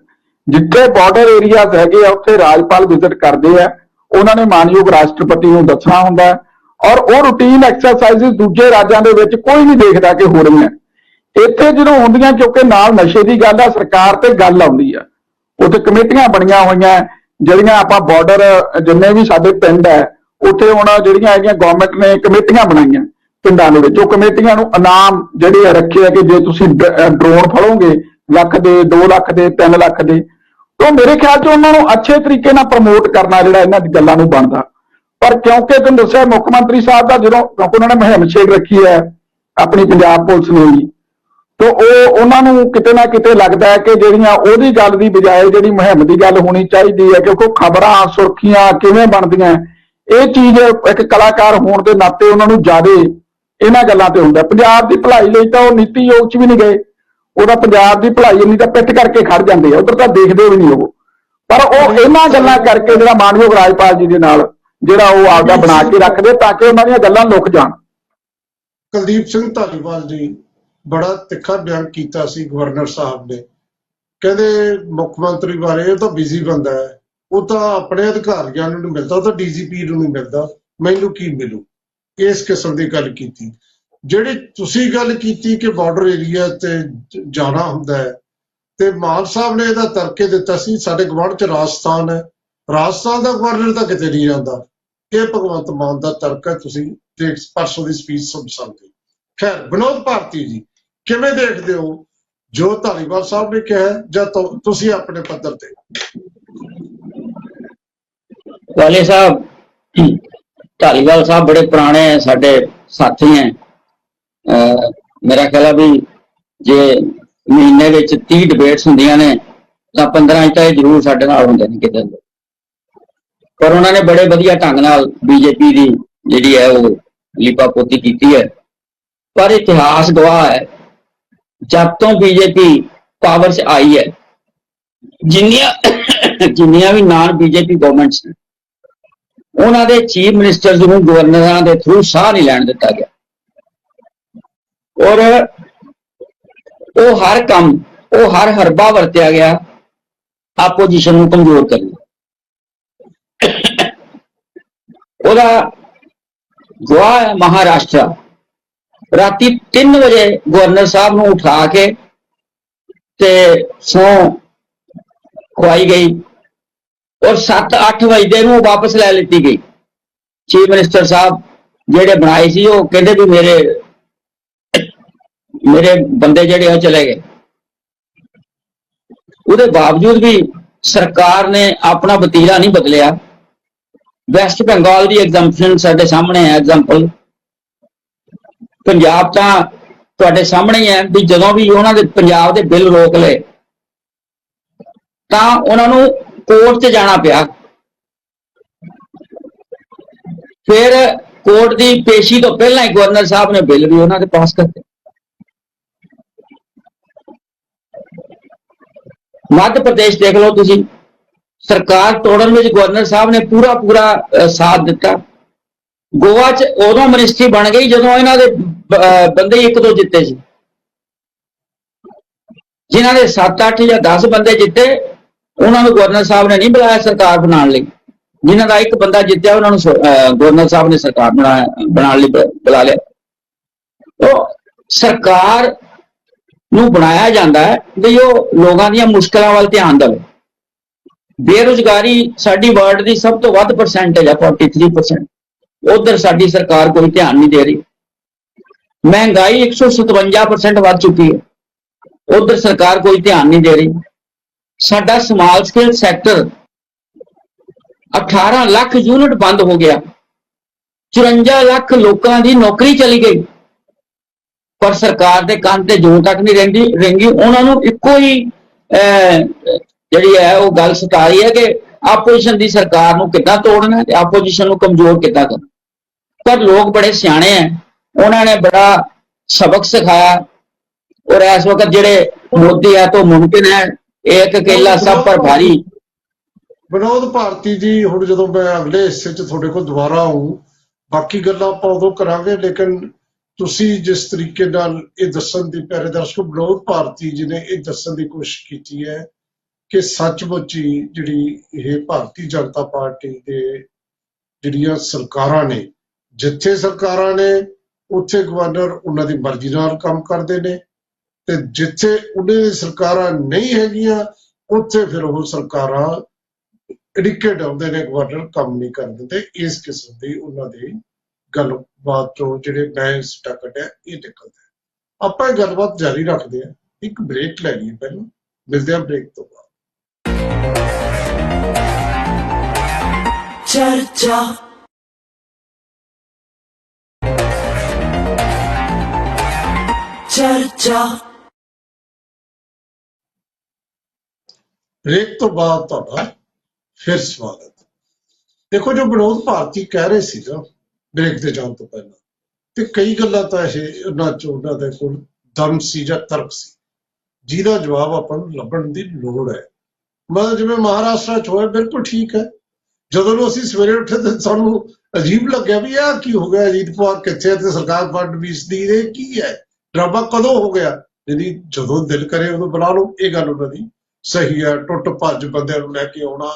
ਜਿੱਥੇ ਬਾਰਡਰ ਏਰੀਆਜ਼ ਹੈਗੇ ਆ, ਉੱਥੇ ਰਾਜਪਾਲ ਵਿਜ਼ਿਟ ਕਰਦੇ ਆ। ਉਹਨਾਂ ਨੇ ਮਾਨਯੋਗ ਰਾਸ਼ਟਰਪਤੀ ਨੂੰ ਦੱਸਣਾ ਹੁੰਦਾ ਔਰ ਉਹ ਰੂਟੀਨ ਐਕਸਰਸਾਈਜ਼ਸ ਦੂਜੇ ਰਾਜਾਂ ਦੇ ਵਿੱਚ ਕੋਈ ਨਹੀਂ ਦੇਖਦਾ ਕਿ ਹੋ ਰਹੀਆਂ। ਇੱਥੇ ਜਦੋਂ ਹੁੰਦੀਆਂ, ਕਿਉਂਕਿ ਨਾਲ ਨਸ਼ੇ ਦੀ ਗੱਲ ਆ, ਸਰਕਾਰ ਤੇ ਗੱਲ ਆਉਂਦੀ ਆ। ਉੱਥੇ ਕਮੇਟੀਆਂ ਬਣੀਆਂ ਹੋਈਆਂ ਜਿਹੜੀਆਂ ਆਪਾਂ ਬਾਰਡਰ ਜਿੰਨੇ ਵੀ ਸਾਡੇ ਪਿੰਡ ਹੈ, ਉੱਥੇ ਹੁਣ ਜਿਹੜੀਆਂ ਹੈਗੀਆਂ ਗਵਰਨਮੈਂਟ ਨੇ ਕਮੇਟੀਆਂ ਬਣਾਈਆਂ ਪਿੰਡਾਂ ਦੇ ਵਿੱਚ। ਉਹ ਕਮੇਟੀਆਂ ਨੂੰ ਇਨਾਮ ਜਿਹੜੇ ਰੱਖੇ ਆ ਕਿ ਜੇ ਤੁਸੀਂ ਡਰੋਨ ਫੜੋਗੇ, ਲੱਖ ਦੇ 2 ਲੱਖ ਦੇ 3 ਲੱਖ ਦੇ ਤਾਂ ਮੇਰੇ ਖਿਆਲ 'ਚ ਉਹਨਾਂ ਨੂੰ ਅੱਛੇ ਤਰੀਕੇ ਨਾਲ ਪ੍ਰਮੋਟ ਕਰਨਾ ਜਿਹੜਾ ਇਹਨਾਂ ਦੀ ਗੱਲਾਂ ਨੂੰ ਬਣਦਾ। ਪਰ ਕਿਉਂਕਿ ਤੁਹਾਨੂੰ ਦੱਸਿਆ ਮੁੱਖ ਮੰਤਰੀ ਸਾਹਿਬ ਦਾ ਜਦੋਂ, ਕਿਉਂਕਿ ਉਹਨਾਂ ਨੇ ਮੁਹਿੰਮ ਸ਼ੇਖ ਰੱਖੀ ਹੈ ਆਪਣੀ ਪੰਜਾਬ ਪੁਲਿਸ ਨੇ ਵੀ ਤੋ ਉਹ ਉਹਨਾਂ ਨੂੰ ਕਿਤੇ ਨਾ ਕਿਤੇ ਲੱਗਦਾ ਹੈ ਕਿ ਜਿਹੜੀਆਂ ਉਹਦੀ ਗੱਲ ਦੀ ਬਜਾਏ ਜਿਹੜੀ ਮੁਹਿੰਮ ਦੀ ਗੱਲ ਹੋਣੀ ਚਾਹੀਦੀ ਹੈ, ਕਿਉਂਕਿ ਖਬਰਾਂ, ਸੁਰਖੀਆਂ ਕਿਵੇਂ ਬਣਦੀਆਂ ਇਹ ਚੀਜ਼ ਇੱਕ ਕਲਾਕਾਰ ਹੋਣ ਦੇ ਨਾਤੇ ਉਹਨਾਂ ਨੂੰ ਜ਼ਿਆਦੇ ਇਹਨਾਂ ਗੱਲਾਂ ਤੇ ਹੁੰਦਾ ਪੰਜਾਬ ਦੀ ਭਲਾਈ ਲਈ ਤਾਂ ਉਹ ਨੀਤੀ ਯੋਗ ਚ ਵੀ ਨਹੀਂ ਗਏ। ਉਹਦਾ ਪੰਜਾਬ ਦੀ ਭਲਾਈ ਇੰਨੀ ਤਾਂ ਪਿੱਠ ਕਰਕੇ ਖੜ ਜਾਂਦੇ ਆ, ਉਧਰ ਤਾਂ ਦੇਖਦੇ ਵੀ ਨਹੀਂ ਉਹ। ਪਰ ਉਹ ਇਹਨਾਂ ਗੱਲਾਂ ਕਰਕੇ ਜਿਹੜਾ ਮਾਨਯੋਗ ਰਾਜਪਾਲ ਜੀ ਦੇ ਨਾਲ ਜਿਹੜਾ ਉਹ ਆਪਦਾ ਬਣਾ ਕੇ ਰੱਖਦੇ ਤਾਂ ਕਿ ਉਹਨਾਂ ਦੀਆਂ ਗੱਲਾਂ ਲੁਕ ਜਾਣ। ਕੁਲਦੀਪ ਸਿੰਘ ਧਾਲੀਵਾਲ ਜੀ ਬੜਾ ਤਿੱਖਾ ਬਿਆਨ ਕੀਤਾ ਸੀ ਗਵਰਨਰ ਸਾਹਿਬ ਨੇ। ਕਹਿੰਦੇ ਮੁੱਖ ਮੰਤਰੀ ਬਾਰੇ ਉਹ ਤਾਂ ਬਿਜ਼ੀ ਬੰਦਾ ਹੈ। ਉਹ ਤਾਂ ਆਪਣੇ ਅਧਿਕਾਰੀਆਂ ਨੂੰ ਨਹੀਂ ਮਿਲਦਾ, ਉਹ ਤਾਂ ਡੀਜੀਪੀ ਨੂੰ ਨਹੀਂ ਮਿਲਦਾ। ਮੈਨੂੰ ਕੀ ਮਿਲੂ? ਇਸ ਕਿਸਮ ਦੀ ਗੱਲ ਕੀਤੀ। ਜਿਹੜੀ ਤੁਸੀਂ ਗੱਲ ਕੀਤੀ ਕਿ ਬਾਰਡਰ ਏਰੀਆ ਤੇ ਜਾਣਾ ਹੁੰਦਾ ਹੈ, ਤੇ ਮਾਨ ਸਾਹਿਬ ਨੇ ਇਹਦਾ ਤਰਕੇ ਦਿੱਤਾ ਸੀ, ਸਾਡੇ ਗਵਾਂਢ ਚ ਰਾਜਸਥਾਨ ਹੈ। ਰਾਜਸਥਾਨ ਦਾ ਗਵਰਨਰ ਤਾਂ ਕਿਤੇ ਨਹੀਂ ਜਾਂਦਾ। ਇਹ ਭਗਵੰਤ ਮਾਨ ਦਾ ਤਰਕ ਹੈ, ਤੁਸੀਂ ਦੇਖ, ਪਰਸੋਂ ਦੀ ਸਪੀਚ ਸੁਣ ਸਕਦੇ ਖੈਰ, ਵਿਨੋਦ ਭਾਰਤੀ ਜੀ ਕਿਵੇਂ ਦੇਖਦੇ ਹੋ? ਜੋ ਧਾਲੀਵਾਲ ਸਾਹਿਬ ਨੇ ਕਿਹਾ ਜਾਂ ਤੁਸੀਂ ਆਪਣੇ ਪੱਧਰ ਤੇ? ਵਾਲੇ ਸਾਹਿਬ ਢਾਲੀਵਾਲ ਸਾਹਿਬ ਬੜੇ ਪੁਰਾਣੇ ਹੈ, ਸਾਡੇ ਸਾਥੀ ਹੈ ਮੇਰਾ ਖਿਆਲ ਆ ਵੀ ਜੇ ਮਹੀਨੇ ਵਿੱਚ 30 ਡਿਬੇਟਸ ਹੁੰਦੀਆਂ ਨੇ ਤਾਂ 15 ਇੰਚ ਤਾਂ ਇਹ ਜ਼ਰੂਰ ਸਾਡੇ ਨਾਲ ਹੁੰਦੇ ਨੇ ਕਿਤੇ ਪਰ ਉਹਨਾਂ ਨੇ ਬੜੇ ਵਧੀਆ ਢੰਗ ਨਾਲ ਬੀਜੇਪੀ ਦੀ ਜਿਹੜੀ ਹੈ ਉਹ ਲੀਪਾ ਪੋਤੀ ਕੀਤੀ ਹੈ ਪਰ ਇਤਿਹਾਸ ਗਵਾਹ ਹੈ ਜਦ ਤੋਂ ਬੀਜੇਪੀ ਪਾਵਰ 'ਚ ਆਈ ਹੈ, ਜਿੰਨੀਆਂ ਜਿੰਨੀਆਂ ਵੀ ਨਾਨ ਬੀਜੇਪੀ ਗਵਰਨਮੈਂਟਸ ਨੇ, ਉਹਨਾਂ ਦੇ ਚੀਫ ਮਿਨਿਸਟਰਸ ਨੂੰ ਗਵਰਨਰਾਂ ਦੇ ਥਰੂ ਸਾਹ ਨਹੀਂ ਲੈਣ ਦਿੱਤਾ ਗਿਆ ਔਰ ਉਹ ਹਰ ਕੰਮ, ਉਹ ਹਰ ਹਰਬਾ ਵਰਤਿਆ ਗਿਆ ਆਪੋਜੀਸ਼ਨ ਨੂੰ ਕਮਜ਼ੋਰ ਕਰਨ ਲਈ। ਉਹਦਾ ਗਵਾਹ ਹੈ ਮਹਾਰਾਸ਼ਟਰ ਰਾਤੀ 3 ਵਜੇ ਗਵਰਨਰ ਸਾਹਿਬ ਨੂੰ ਉਠਾ ਕੇ ਤੇ ਸੌ ਖਵਾਈ ਗਈ ਔਰ 7-8 ਵਜੇ ਨੂੰ ਵਾਪਸ ਲੈ ਲਿੱਤੀ ਗਈ। ਚੀਫ ਮਿਨਿਸਟਰ ਸਾਹਿਬ ਜਿਹੜੇ ਬਣਾਏ ਸੀ, ਉਹ ਕਹਿੰਦੇ ਵੀ ਮੇਰੇ ਮੇਰੇ ਬੰਦੇ ਜਿਹੜੇ ਉਹ ਚਲੇ ਗਏ। ਉਹਦੇ ਬਾਵਜੂਦ ਵੀ ਸਰਕਾਰ ਨੇ ਆਪਣਾ ਵਤੀਰਾ ਨਹੀਂ ਬਦਲਿਆ। ਵੈਸਟ ਬੰਗਾਲ ਦੀ ਐਗਜ਼ੈਂਪਸ਼ਨ ਸਾਡੇ ਸਾਹਮਣੇ ਹੈ ਐਗਜ਼ਾਮਪਲ ਪੰਜਾਬ ਤਾਂ ਤੁਹਾਡੇ ਸਾਹਮਣੇ ਹੈ ਵੀ ਜਦੋਂ ਵੀ ਉਹਨਾਂ ਦੇ ਪੰਜਾਬ ਦੇ ਬਿੱਲ ਰੋਕ ਲਏ, ਤਾਂ ਉਹਨਾਂ ਨੂੰ ਕੋਰਟ 'ਚ ਜਾਣਾ ਪਿਆ। ਫਿਰ ਕੋਰਟ ਦੀ ਪੇਸ਼ੀ ਤੋਂ ਪਹਿਲਾਂ ਹੀ ਗਵਰਨਰ ਸਾਹਿਬ ਨੇ ਬਿੱਲ ਵੀ ਉਹਨਾਂ ਦੇ ਪਾਸ ਕਰਤੇ ਮੱਧ ਪ੍ਰਦੇਸ਼ ਦੇਖ ਲਓ ਤੁਸੀਂ, ਸਰਕਾਰ ਤੋੜਨ ਵਿੱਚ ਗਵਰਨਰ ਸਾਹਿਬ ਨੇ ਪੂਰਾ ਪੂਰਾ ਸਾਥ ਦਿੱਤਾ। ਗੋਆ 'ਚ ਉਦੋਂ ਮਿਨਿਸਟਰੀ ਬਣ ਗਈ ਜਦੋਂ ਇਹਨਾਂ ਦੇ ਬੰਦੇ ਇੱਕ ਦੋ ਜਿੱਤੇ ਸੀ। ਜਿਨ੍ਹਾਂ ਦੇ 7-8 ਜਾਂ 10 ਬੰਦੇ ਜਿੱਤੇ, ਉਹਨਾਂ ਨੂੰ ਗਵਰਨਰ ਸਾਹਿਬ ਨੇ ਨਹੀਂ ਬੁਲਾਇਆ ਸਰਕਾਰ ਬਣਾਉਣ ਲਈ। ਜਿਨ੍ਹਾਂ ਦਾ ਇੱਕ ਬੰਦਾ ਜਿੱਤਿਆ, ਉਹਨਾਂ ਨੂੰ ਗਵਰਨਰ ਸਾਹਿਬ ਨੇ ਸਰਕਾਰ ਬਣਾਇਆ ਬਣਾਉਣ ਲਈ ਬ- ਬੁਲਾ ਲਿਆ। ਉਹ ਸਰਕਾਰ ਨੂੰ ਬਣਾਇਆ ਜਾਂਦਾ ਹੈ ਵੀ ਉਹ ਲੋਕਾਂ ਦੀਆਂ ਮੁਸ਼ਕਲਾਂ ਵੱਲ ਧਿਆਨ ਦੇਵੇ। ਬੇਰੁਜ਼ਗਾਰੀ ਸਾਡੀ ਵਰਲਡ ਦੀ ਸਭ ਤੋਂ ਵੱਧ ਪਰਸੈਂਟੇਜ ਹੈ 43% ਉਧਰ ਸਾਡੀ ਸਰਕਾਰ ਕੋਈ ਧਿਆਨ ਨਹੀਂ ਦੇ ਰਹੀ। ਮਹਿੰਗਾਈ 157% ਵੱਧ ਚੁੱਕੀ ਹੈ। ਉਧਰ ਸਰਕਾਰ ਕੋਈ ਧਿਆਨ ਨਹੀਂ ਦੇ ਰਹੀ। ਸਾਡਾ small scale sector 18 lakh unit ਬੰਦ ਹੋ ਗਿਆ। 54 ਲੱਖ ਲੋਕਾਂ ਦੀ ਨੌਕਰੀ ਚਲੀ ਗਈ। ਪਰ ਸਰਕਾਰ ਦੇ ਕੰਨ ਤੇ ਜੂੰ ਤੱਕ ਨਹੀਂ ਰਹਿੰਦੀ ਰਹਿੰਦੀ। ਉਹਨਾਂ ਨੂੰ ਇੱਕੋ ਹੀ ਅਹ, ਜਿਹੜੀ ਹੈ ਉਹ ਗੱਲ ਸਤਾ ਰਹੀ ਹੈ ਕਿ ਆਪੋਜੀਸ਼ਨ ਦੀ ਸਰਕਾਰ ਨੂੰ ਕਿੱਦਾਂ ਤੋੜਨਾ ਤੇ ਆਪੋਜੀਸ਼ਨ ਨੂੰ ਕਮਜ਼ੋਰ ਕਿੱਦਾਂ ਕਰਨਾ ਪਰ ਲੋਕ ਬੜੇ ਸਿਆਣੇ ਹੈ। ਉਹਨਾਂ ਨੇ ਬੜਾ ਸਬਕ ਸਿਖਾਇਆ। ਔਰ ਇਸ ਵਕਤ ਜਿਹੜੇ ਮੋਦੀ ਹੈ ਤਾਂ ਮੁਮਕਿਨ ਹੈ ਇੱਕ ਕੇਲਾ ਸਭ ਪਰ ਭਾਰੀ ਵਿਨੋਦ ਭਾਰਤੀ ਜੀ ਹੁਣ ਜਦੋਂ ਮੈਂ ਅਗਲੇ ਹਿੱਸੇ 'ਚ ਤੁਹਾਡੇ ਕੋਲ ਦੁਬਾਰਾ ਆਉਂ ਬਾਕੀ ਗੱਲਾਂ ਆਪਾਂ ਉਦੋਂ ਕਰਾਂਗੇ ਲੇਕਿਨ ਤੁਸੀਂ ਜਿਸ ਤਰੀਕੇ ਨਾਲ ਇਹ ਦੱਸਣ ਦੀ ਪਿਆਰੇ ਦਰਸ਼ਕੋ ਵਿਨੋਦ ਭਾਰਤੀ ਜੀ ਨੇ ਇਹ ਦੱਸਣ ਦੀ ਕੋਸ਼ਿਸ਼ ਕੀਤੀ ਹੈ ਕਿ ਸੱਚਮੁੱਚ ਹੀ ਜਿਹੜੀ ਇਹ ਭਾਰਤੀ ਜਨਤਾ ਪਾਰਟੀ ਦੇ ਜਿਹੜੀਆਂ ਸਰਕਾਰਾਂ ਨੇ ਜਿੱਥੇ ਸਰਕਾਰਾਂ ਨੇ ਉੱਥੇ ਗਵਰਨਰ ਉਹਨਾਂ ਦੀ ਮਰਜ਼ੀ ਨਾਲ ਕੰਮ ਕਰਦੇ ਨੇ ਤੇ ਜਿੱਥੇ ਉਹਨਾਂ ਦੀ ਸਰਕਾਰਾਂ ਨਹੀਂ ਹੈਗੀਆਂ, ਉੱਥੇ ਫਿਰ ਉਹ ਸਰਕਾਰਾਂ ਅੜਿੱਕੇ ਡਾਉਂਦੇ ਨੇ, ਗਵਰਨਰ ਕੰਮ ਨਹੀਂ ਕਰ ਦਿੰਦੇ। ਇਸ ਕਿਸਮ ਦੀ ਉਹਨਾਂ ਦੀ ਗੱਲਬਾਤ ਤੋਂ ਜਿਹੜੇ ਮੈਂ ਸਟਕਟ ਹੈ ਇਹ ਨਿਕਲਦਾ। ਆਪਾਂ ਇਹ ਗੱਲਬਾਤ ਜਾਰੀ ਰੱਖਦੇ ਹਾਂ। ਇੱਕ ਬ੍ਰੇਕ ਲੈ ਲਈਏ ਪਹਿਲਾਂ। ਮਿਲਦੇ ਹਾਂ ਬ੍ਰੇਕ ਤੋਂ ਬਾਅਦ। ਚਰਚਾ ਚਰਚਾ। ਬ੍ਰੇਕ ਤੋਂ ਬਾਅਦ ਤੁਹਾਡਾ ਫਿਰ ਸਵਾਗਤ। ਦੇਖੋ, ਜੋ ਵਿਨੋਦ ਭਾਰਤੀ ਕਹਿ ਰਹੇ ਸੀ ਨਾ, ਬ੍ਰੇਕ ਤੇ ਜਾਣ ਤੋਂ ਪਹਿਲਾਂ, ਤੇ ਕਈ ਗੱਲਾਂ ਤਾਂ ਇਹ ਉਹਨਾਂ ਚ, ਉਹਨਾਂ ਦੇ ਕੋਲ ਦਮ ਸੀ ਜਾਂ ਤਰਕ ਸੀ। ਜਿਹਦਾ ਜਵਾਬ ਆਪਾਂ ਨੂੰ ਲੱਭਣ ਦੀ ਲੋੜ ਹੈ। ਮਤਲਬ ਜਿਵੇਂ ਮਹਾਰਾਸ਼ਟਰ ਚ ਹੋਇਆ, ਬਿਲਕੁਲ ਠੀਕ ਹੈ। ਜਦੋਂ ਨੂੰ ਅਸੀਂ ਸਵੇਰੇ ਉੱਠੇ ਤੇ ਸਾਨੂੰ ਅਜੀਬ ਲੱਗਿਆ ਵੀ ਆਹ ਕੀ ਹੋ ਗਿਆ, ਅਜੀਤ ਪਵਾਰ ਕਿੱਥੇ ਤੇ ਸਰਕਾਰ ਫੰਡ ਵੀਸਦੀ ਇਹ ਕੀ ਹੈ? ਡਰਾਮਾ ਕਦੋਂ ਹੋ ਗਿਆ? ਜਿਹਦੀ ਜਦੋਂ ਦਿਲ ਕਰੇ ਉਦੋਂ ਬੁਲਾ ਲਓ, ਇਹ ਗੱਲ ਉਹਨਾਂ ਦੀ ਸਹੀ ਹੈ। ਟੁੱਟ ਭੱਜ ਬੰਦਿਆਂ ਨੂੰ ਲੈ ਕੇ ਆਉਣਾ,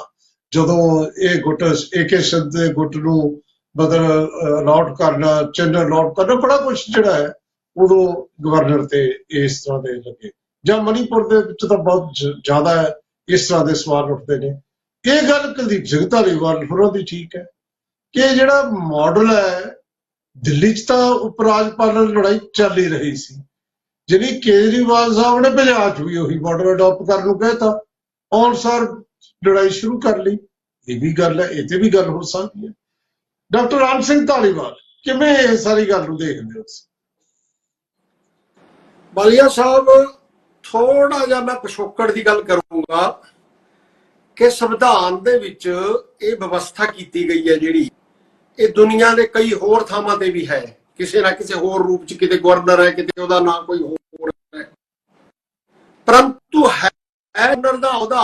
ਜਦੋਂ ਇਹ ਗੁੱਟ ਏਕੇ ਸ਼ਬਦ ਦੇ ਗੁੱਟ ਨੂੰ ਬਦਲ ਅਲਾਟ ਕਰਨਾ, ਚਿੰਨ੍ਹ ਅਲਾਟ ਕਰਨਾ, ਬੜਾ ਕੁਝ ਜਿਹੜਾ ਹੈ, ਉਦੋਂ ਗਵਰਨਰ ਤੇ ਇਸ ਤਰ੍ਹਾਂ ਦੇ ਲੱਗੇ। ਜਾਂ ਮਨੀਪੁਰ ਦੇ ਵਿੱਚ ਤਾਂ ਬਹੁਤ ਜ਼ਿਆਦਾ ਹੈ, ਇਸ ਤਰ੍ਹਾਂ ਦੇ ਸਵਾਲ ਉੱਠਦੇ ਨੇ। ਇਹ ਗੱਲ ਕੁਲਦੀਪ ਸਿੰਘ ਧਾਲੀਵਾਲ ਹੋਰਾਂ ਦੀ ਠੀਕ ਹੈ ਕਿ ਜਿਹੜਾ ਮਾਡਲ ਹੈ ਦਿੱਲੀ 'ਚ ਤਾਂ ਉਪ ਰਾਜਪਾਲ ਨਾਲ ਲੜਾਈ ਚੱਲ ਹੀ ਰਹੀ ਸੀ। ਜਿਹੜੀ ਕੇਜਰੀਵਾਲ ਸਾਹਿਬ ਨੇ ਪੰਜਾਬ 'ਚ ਵੀ ਉਹੀ ਬਾਰਡਰ ਅਡਾਪਟ ਕਰਨ ਨੂੰ ਕਹਿਤਾ। ਔਨਸਰ ਲੜਾਈ ਸ਼ੁਰੂ ਕਰ ਲਈ। ਇਹ ਵੀ ਗੱਲ ਹੈ, ਇਹ ਤੇ ਵੀ ਗੱਲ ਹੋ ਸਕਦੀ ਹੈ। ਡਾਕਟਰ ਰਾਮ ਸਿੰਘ ਧਾਲੀਵਾਲ, ਕਿਵੇਂ ਇਹ ਸਾਰੀ ਗੱਲ ਨੂੰ ਦੇਖਦੇ ਹੋ ਤੁਸੀਂ? ਬਾਲੀਆ ਸਾਹਿਬ ਥੋੜਾ ਜਿਹਾ ਮੈਂ ਪਿਛੋਕੜ ਦੀ ਗੱਲ ਕਰੂੰਗਾ ਕਿ ਸੰਵਿਧਾਨ ਦੇ ਵਿੱਚ ਇਹ ਵਿਵਸਥਾ ਕੀਤੀ ਗਈ ਹੈ ਜਿਹੜੀ ਇਹ ਦੁਨੀਆ ਦੇ ਕਈ ਹੋਰ ਥਾਵਾਂ ਤੇ ਵੀ ਹੈ। ਕਿਸੇ ਨਾ ਕਿਸੇ ਹੋਰ ਰੂਪ ਚ ਕਿਤੇ ਗਵਰਨਰ ਹੈ, ਕਿਤੇ ਉਹਦਾ ਨਾਂ ਕੋਈ ਹੋਰ ਹੈ। ਪਰੰਤੂ ਹੈ ਗਵਰਨਰ ਦਾ ਅਹੁਦਾ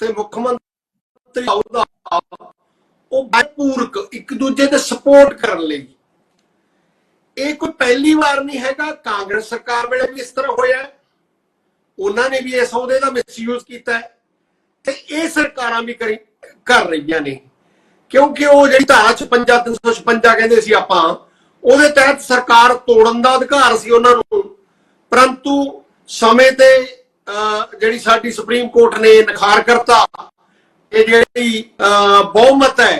ਤੇ ਮੁੱਖ ਮੰਤਰੀ ਅਹੁਦਾ ਉਹ ਪੂਰਕ ਇੱਕ ਦੂਜੇ ਤੇ ਸਪੋਰਟ ਕਰਨ ਲਈ। ਇਹ ਕੋਈ ਪਹਿਲੀ ਵਾਰ ਨਹੀਂ ਹੈਗਾ, ਕਾਂਗਰਸ ਸਰਕਾਰ ਵੇਲੇ ਵੀ ਇਸ ਤਰ੍ਹਾਂ ਹੋਇਆ ਉਹਨਾਂ ਨੇ ਵੀ ਇਸ ਅਹੁਦੇ ਦਾ ਮਿਸਯੂਜ਼ ਕੀਤਾ ਤੇ ਇਹ ਸਰਕਾਰਾਂ ਵੀ ਕਰੀ, ਕਰ ਰਹੀਆਂ ਨੇ। ਕਿਉਂਕਿ ਉਹ ਜਿਹੜੀ ਧਾਰਾ 56 356 ਕਹਿੰਦੇ ਸੀ ਆਪਾਂ, ਉਹਦੇ ਤਹਿਤ ਸਰਕਾਰ ਤੋੜਨ ਦਾ ਅਧਿਕਾਰ ਸੀ ਉਹਨਾਂ ਨੂੰ। ਪਰੰਤੂ ਸਮੇਂ ਤੇ ਜਿਹੜੀ ਸਾਡੀ ਸੁਪਰੀਮ ਕੋਰਟ ਨੇ ਨਖਾਰ ਕਰਤਾ, ਇਹ ਜਿਹੜੀ ਬਹੁਮਤ ਹੈ,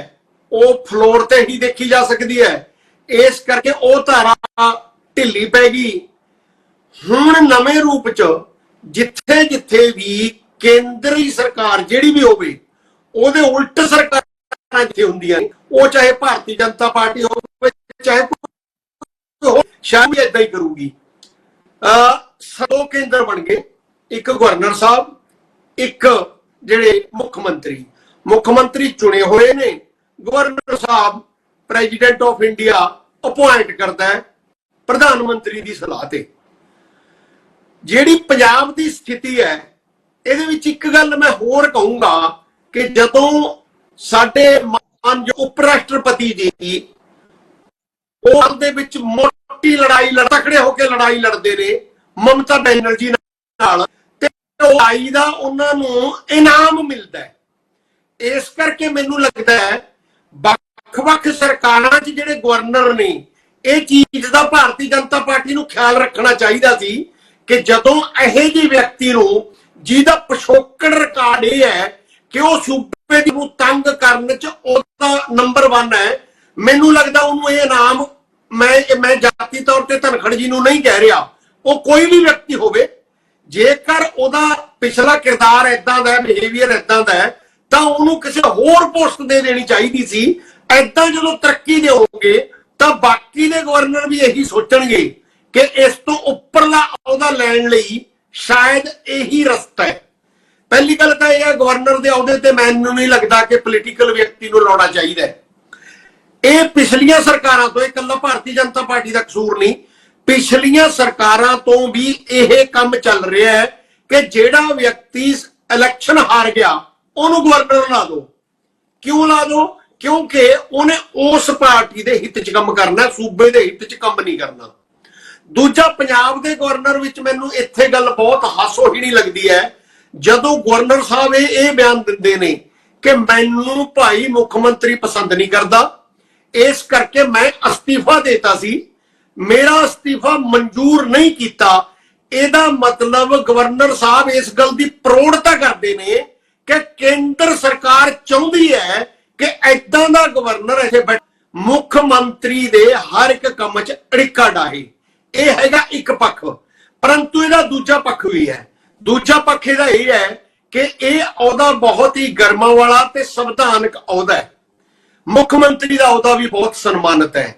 ਉਹ ਫਲੋਰ ਤੇ ਹੀ ਦੇਖੀ ਜਾ ਸਕਦੀ ਹੈ। ਇਸ ਕਰਕੇ ਉਹ ਧਾਰਾ ਢਿੱਲੀ ਪੈ ਗਈ। ਹੁਣ ਨਵੇਂ ਰੂਪ ਚ ਜਿੱਥੇ ਜਿੱਥੇ ਵੀ ਕੇਂਦਰੀ ਸਰਕਾਰ ਜਿਹੜੀ ਵੀ ਹੋਵੇ, ਉਹਦੇ ਉਲਟ ਸਰਕਾਰ ਇੱਥੇ ਹੁੰਦੀਆਂ ਨੇ। ਉਹ ਚਾਹੇ ਭਾਰਤੀ ਜਨਤਾ ਪਾਰਟੀ ਹੋਵੇ, ਚਾਹੇ ਕੋਈ ਇਦਾਂ ਹੀ ਕਰੂਗੀ। ਅ ਸਦੋ ਕੇਂਦਰ ਬਣ ਗਏ। ਇੱਕ ਗਵਰਨਰ ਸਾਹਿਬ, ਇੱਕ ਜਿਹੜੇ ਮੁੱਖ ਮੰਤਰੀ। ਮੁੱਖ ਮੰਤਰੀ ਚੁਣੇ ਹੋਏ ਨੇ। ਗਵਰਨਰ ਸਾਹਿਬ ਪ੍ਰੈਜ਼ੀਡੈਂਟ ਆਫ ਇੰਡੀਆ ਅਪਾਇੰਟ ਕਰਦਾ ਹੈ ਪ੍ਰਧਾਨ ਮੰਤਰੀ ਦੀ ਸਲਾਹ ਤੇ। ਜਿਹੜੀ ਪੰਜਾਬ ਦੀ ਸਥਿਤੀ ਹੈ, ਇਹਦੇ ਵਿੱਚ ਇੱਕ ਗੱਲ ਮੈਂ ਹੋਰ ਕਹੂੰਗਾ ਕਿ ਜਦੋਂ ਸਾਡੇ ਮਾਨਯੋਗ ਉਪ ਰਾਸ਼ਟਰਪਤੀ ਜੀ, ਉਹ ਦੇ ਵਿੱਚ ਮੋਟੀ ਲੜਾਈ ਲੜ, ਤਕੜੇ ਹੋ ਕੇ ਲੜਾਈ ਲੜਦੇ ਨੇ, ਮਮਤਾ ਬੈਨਰਜੀ ਨਾਲ। ਤੇ ਲੜਾਈ ਦਾ ਉਹਨਾਂ ਨੂੰ ਇਨਾਮ ਮਿਲਦਾ ਹੈ। ਇਸ ਕਰਕੇ ਮੈਨੂੰ ਲੱਗਦਾ ਹੈ, ਵੱਖ-ਵੱਖ ਸਰਕਾਰਾਂ 'ਚ ਜਿਹੜੇ ਗਵਰਨਰ ਨੇ, ਇਹ ਚੀਜ਼ ਦਾ ਭਾਰਤੀ ਜਨਤਾ ਪਾਰਟੀ ਨੂੰ ਖਿਆਲ ਰੱਖਣਾ ਚਾਹੀਦਾ ਸੀ ਕਿ ਜਦੋਂ ਇਹੋ ਜਿਹੇ ਵਿਅਕਤੀ ਨੂੰ ਜਿਹਦਾ ਪਿਛੋਕੜ ਰਿਕਾਰਡ ਇਹ ਹੈ ਕਿ ਉਹ ਸੂਬੇ ਦੀ ਨੂੰ ਤੰਗ ਕਰਨ 'ਚ ਉਹਦਾ ਨੰਬਰ 1 ਹੈ। ਮੈਨੂੰ ਲੱਗਦਾ ਉਹਨੂੰ ਇਹ ਨਾਮ ਮੈਂ ਮੈਂ ਜਾਤੀ ਤੌਰ ਤੇ ਧਨਖੜ ਜੀ ਨੂੰ ਨਹੀਂ ਕਹਿ ਰਿਹਾ। ਉਹ ਕੋਈ ਵੀ ਵਿਅਕਤੀ ਹੋਵੇ, ਜੇਕਰ ਉਹਦਾ ਪਿਛਲਾ ਕਿਰਦਾਰ ਇਦਾਂ ਦਾ ਹੈ ਬਿਹੇਵੀਅਰ ਇਦਾਂ ਦਾ ਹੈ, ਤਾਂ ਉਹਨੂੰ ਕਿਸੇ ਹੋਰ ਪੋਸਟ ਦੇ ਦੇਣੀ ਚਾਹੀਦੀ ਸੀ। ਐਦਾਂ ਜਦੋਂ ਤਰੱਕੀ ਦੇ ਹੋਗੇ, ਤਾਂ ਬਾਕੀ ਦੇ ਗਵਰਨਰ ਵੀ ਇਹੀ ਸੋਚਣਗੇ ਕਿ ਇਸ ਤੋਂ ਉੱਪਰਲਾ ਅਹੁਦਾ ਲੈਣ ਲਈ ਸ਼ਾਇਦ ਇਹੀ ਰਸਤਾ ਹੈ। ਪਹਿਲੀ ਗੱਲ ਤਾਂ ਇਹ ਹੈ ਗਵਰਨਰ ਦੇ ਅਹੁਦੇ ਤੇ ਮੈਨੂੰ ਨਹੀਂ ਲੱਗਦਾ ਕਿ ਪੋਲੀਟੀਕਲ ਵਿਅਕਤੀ ਨੂੰ ਲਾਉਣਾ ਚਾਹੀਦਾ ਇਹ ਪਿਛਲੀਆਂ ਸਰਕਾਰਾਂ ਤੋਂ ਇਕੱਲਾ ਭਾਰਤੀ ਜਨਤਾ ਪਾਰਟੀ ਦਾ ਕਸੂਰ ਨਹੀਂ, ਪਿਛਲੀਆਂ ਸਰਕਾਰਾਂ ਤੋਂ ਵੀ ਇਹ ਕੰਮ ਚੱਲ ਰਿਹਾ ਹੈ ਕਿ ਜਿਹੜਾ ਵਿਅਕਤੀ ਇਲੈਕਸ਼ਨ ਹਾਰ ਗਿਆ, ਉਹਨੂੰ ਗਵਰਨਰ ਲਾ ਦਿਓ। ਕਿਉਂ ਲਾ ਦਿਓ? ਕਿਉਂਕਿ ਉਹਨੇ ਉਸ ਪਾਰਟੀ ਦੇ ਹਿੱਤ 'ਚ ਕੰਮ ਕਰਨਾ ਸੂਬੇ ਦੇ ਹਿੱਤ 'ਚ ਕੰਮ ਨਹੀਂ ਕਰਨਾ। ਦੂਜਾ, ਪੰਜਾਬ ਦੇ ਗਵਰਨਰ ਵਿੱਚ ਮੈਨੂੰ ਇੱਥੇ ਗੱਲ ਬਹੁਤ ਹਾਸੋਹੀਣੀ ਲੱਗਦੀ ਹੈ ਜਦੋਂ ਗਵਰਨਰ ਸਾਹਿਬ ਇਹ ਇਹ ਬਿਆਨ ਦਿੰਦੇ ਨੇ ਕਿ ਮੈਨੂੰ ਭਾਈ ਮੁੱਖ ਮੰਤਰੀ ਪਸੰਦ ਨਹੀਂ ਕਰਦਾ, ਇਸ ਕਰਕੇ ਮੈਂ ਅਸਤੀਫਾ ਦੇਤਾ ਸੀ। ਮੇਰਾ ਅਸਤੀਫਾ ਮਨਜ਼ੂਰ ਨਹੀਂ ਕੀਤਾ। ਇਹਦਾ ਮਤਲਬ ਗਵਰਨਰ ਸਾਹਿਬ ਇਸ ਗੱਲ ਦੀ ਪ੍ਰੋੜਤਾ ਕਰਦੇ ਨੇ ਕਿ ਕੇਂਦਰ ਸਰਕਾਰ ਚਾਹੁੰਦੀ ਹੈ ਕਿ ਐਦਾਂ ਦਾ ਗਵਰਨਰ ਇੱਥੇ ਬੈਠ ਮੁੱਖ ਮੰਤਰੀ ਦੇ ਹਰ ਇੱਕ ਕੰਮ 'ਚ ਅੜਿੱਕਾ ਡਾਹੇ। ਇਹ ਹੈਗਾ ਇੱਕ ਪੱਖ। ਪਰੰਤੂ ਇਹਦਾ ਦੂਜਾ ਪੱਖ ਵੀ ਹੈ ਦੂਜਾ ਪੱਖ ਇਹਦਾ ਇਹ ਹੈ ਕਿ ਇਹ ਅਹੁਦਾ ਬਹੁਤ ਹੀ ਗਰਮਾ ਵਾਲਾ ਤੇ ਸੰਵਿਧਾਨਕ ਅਹੁਦਾ ਹੈ। ਮੁੱਖ ਮੰਤਰੀ ਦਾ ਅਹੁਦਾ ਵੀ ਬਹੁਤ ਸਨਮਾਨਿਤ ਹੈ।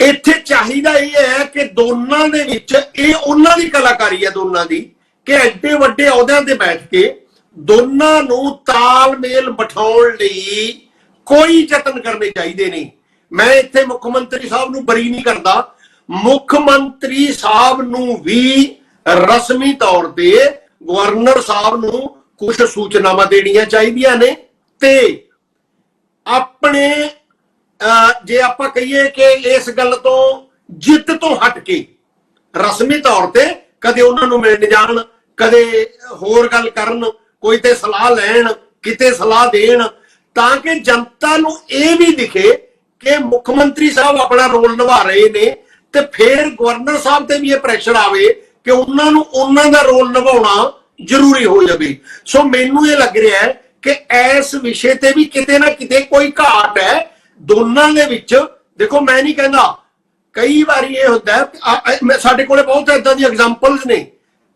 ਇੱਥੇ ਚਾਹੀਦਾ ਇਹ ਹੈ ਕਿ ਦੋਨਾਂ ਦੇ ਵਿੱਚ, ਇਹ ਉਹਨਾਂ ਦੀ ਕਲਾਕਾਰੀ ਹੈ ਦੋਨਾਂ ਦੀ, ਕਿ ਐਡੇ ਵੱਡੇ ਅਹੁਦਿਆਂ ਤੇ ਬੈਠ ਕੇ ਦੋਨਾਂ ਨੂੰ ਤਾਲਮੇਲ ਬਿਠਾਉਣ ਲਈ ਕੋਈ ਯਤਨ ਕਰਨੇ ਚਾਹੀਦੇ ਨੇ। ਮੈਂ ਇੱਥੇ ਮੁੱਖ ਮੰਤਰੀ ਸਾਹਿਬ ਨੂੰ ਬਰੀ ਨਹੀਂ ਕਰਦਾ। ਮੁੱਖ ਮੰਤਰੀ ਸਾਹਿਬ ਨੂੰ ਵੀ ਰਸਮੀ ਤੌਰ ਤੇ ਗਵਰਨਰ ਸਾਹਿਬ ਨੂੰ ਕੁਝ ਸੂਚਨਾਵਾਂ ਦੇਣੀਆਂ ਚਾਹੀਦੀਆਂ ਨੇ ਤੇ ਆਪਣੇ ਅਹ, ਜੇ ਆਪਾਂ ਕਹੀਏ ਕਿ ਇਸ ਗੱਲ ਤੋਂ ਜਿੱਤ ਤੋਂ ਹਟ ਕੇ ਰਸਮੀ ਤੌਰ ਤੇ ਕਦੇ ਉਹਨਾਂ ਨੂੰ ਮਿਲਣ ਜਾਣ ਕਦੇ ਹੋਰ ਗੱਲ ਕਰਨ ਕੋਈ ਤੇ ਸਲਾਹ ਲੈਣ ਕਿਤੇ ਸਲਾਹ ਦੇਣ ਤਾਂ ਕਿ ਜਨਤਾ ਨੂੰ ਇਹ ਵੀ ਦਿਖੇ ਕਿ ਮੁੱਖ ਮੰਤਰੀ ਸਾਹਿਬ ਆਪਣਾ ਰੋਲ ਨਿਭਾ ਰਹੇ ਨੇ ਤੇ ਫਿਰ ਗਵਰਨਰ ਸਾਹਿਬ ਤੇ ਵੀ ਇਹ ਪ੍ਰੈਸ਼ਰ ਆਵੇ ਕਿ ਉਹਨਾਂ ਨੂੰ ਉਹਨਾਂ ਦਾ ਰੋਲ ਨਿਭਾਉਣਾ ਜ਼ਰੂਰੀ ਹੋ ਜਾਵੇ। ਸੋ ਮੈਨੂੰ ਇਹ ਲੱਗ ਰਿਹਾ ਹੈ ਕਿ ਇਸ ਵਿਸ਼ੇ ਤੇ ਵੀ ਕਿਤੇ ਨਾ ਕਿਤੇ ਕੋਈ ਘਾਟ ਹੈ। ਦੋਨਾਂ ਦੇ ਵਿੱਚ, ਦੇਖੋ ਮੈਂ ਨਹੀਂ ਕਹਿੰਦਾ, ਕਈ ਵਾਰੀ ਇਹ ਹੁੰਦਾ ਸਾਡੇ ਕੋਲੇ ਬਹੁਤ ਇਦਾਂ ਦੀਆਂ ਐਗਜ਼ਾਮਪਲਸ ਨੇ।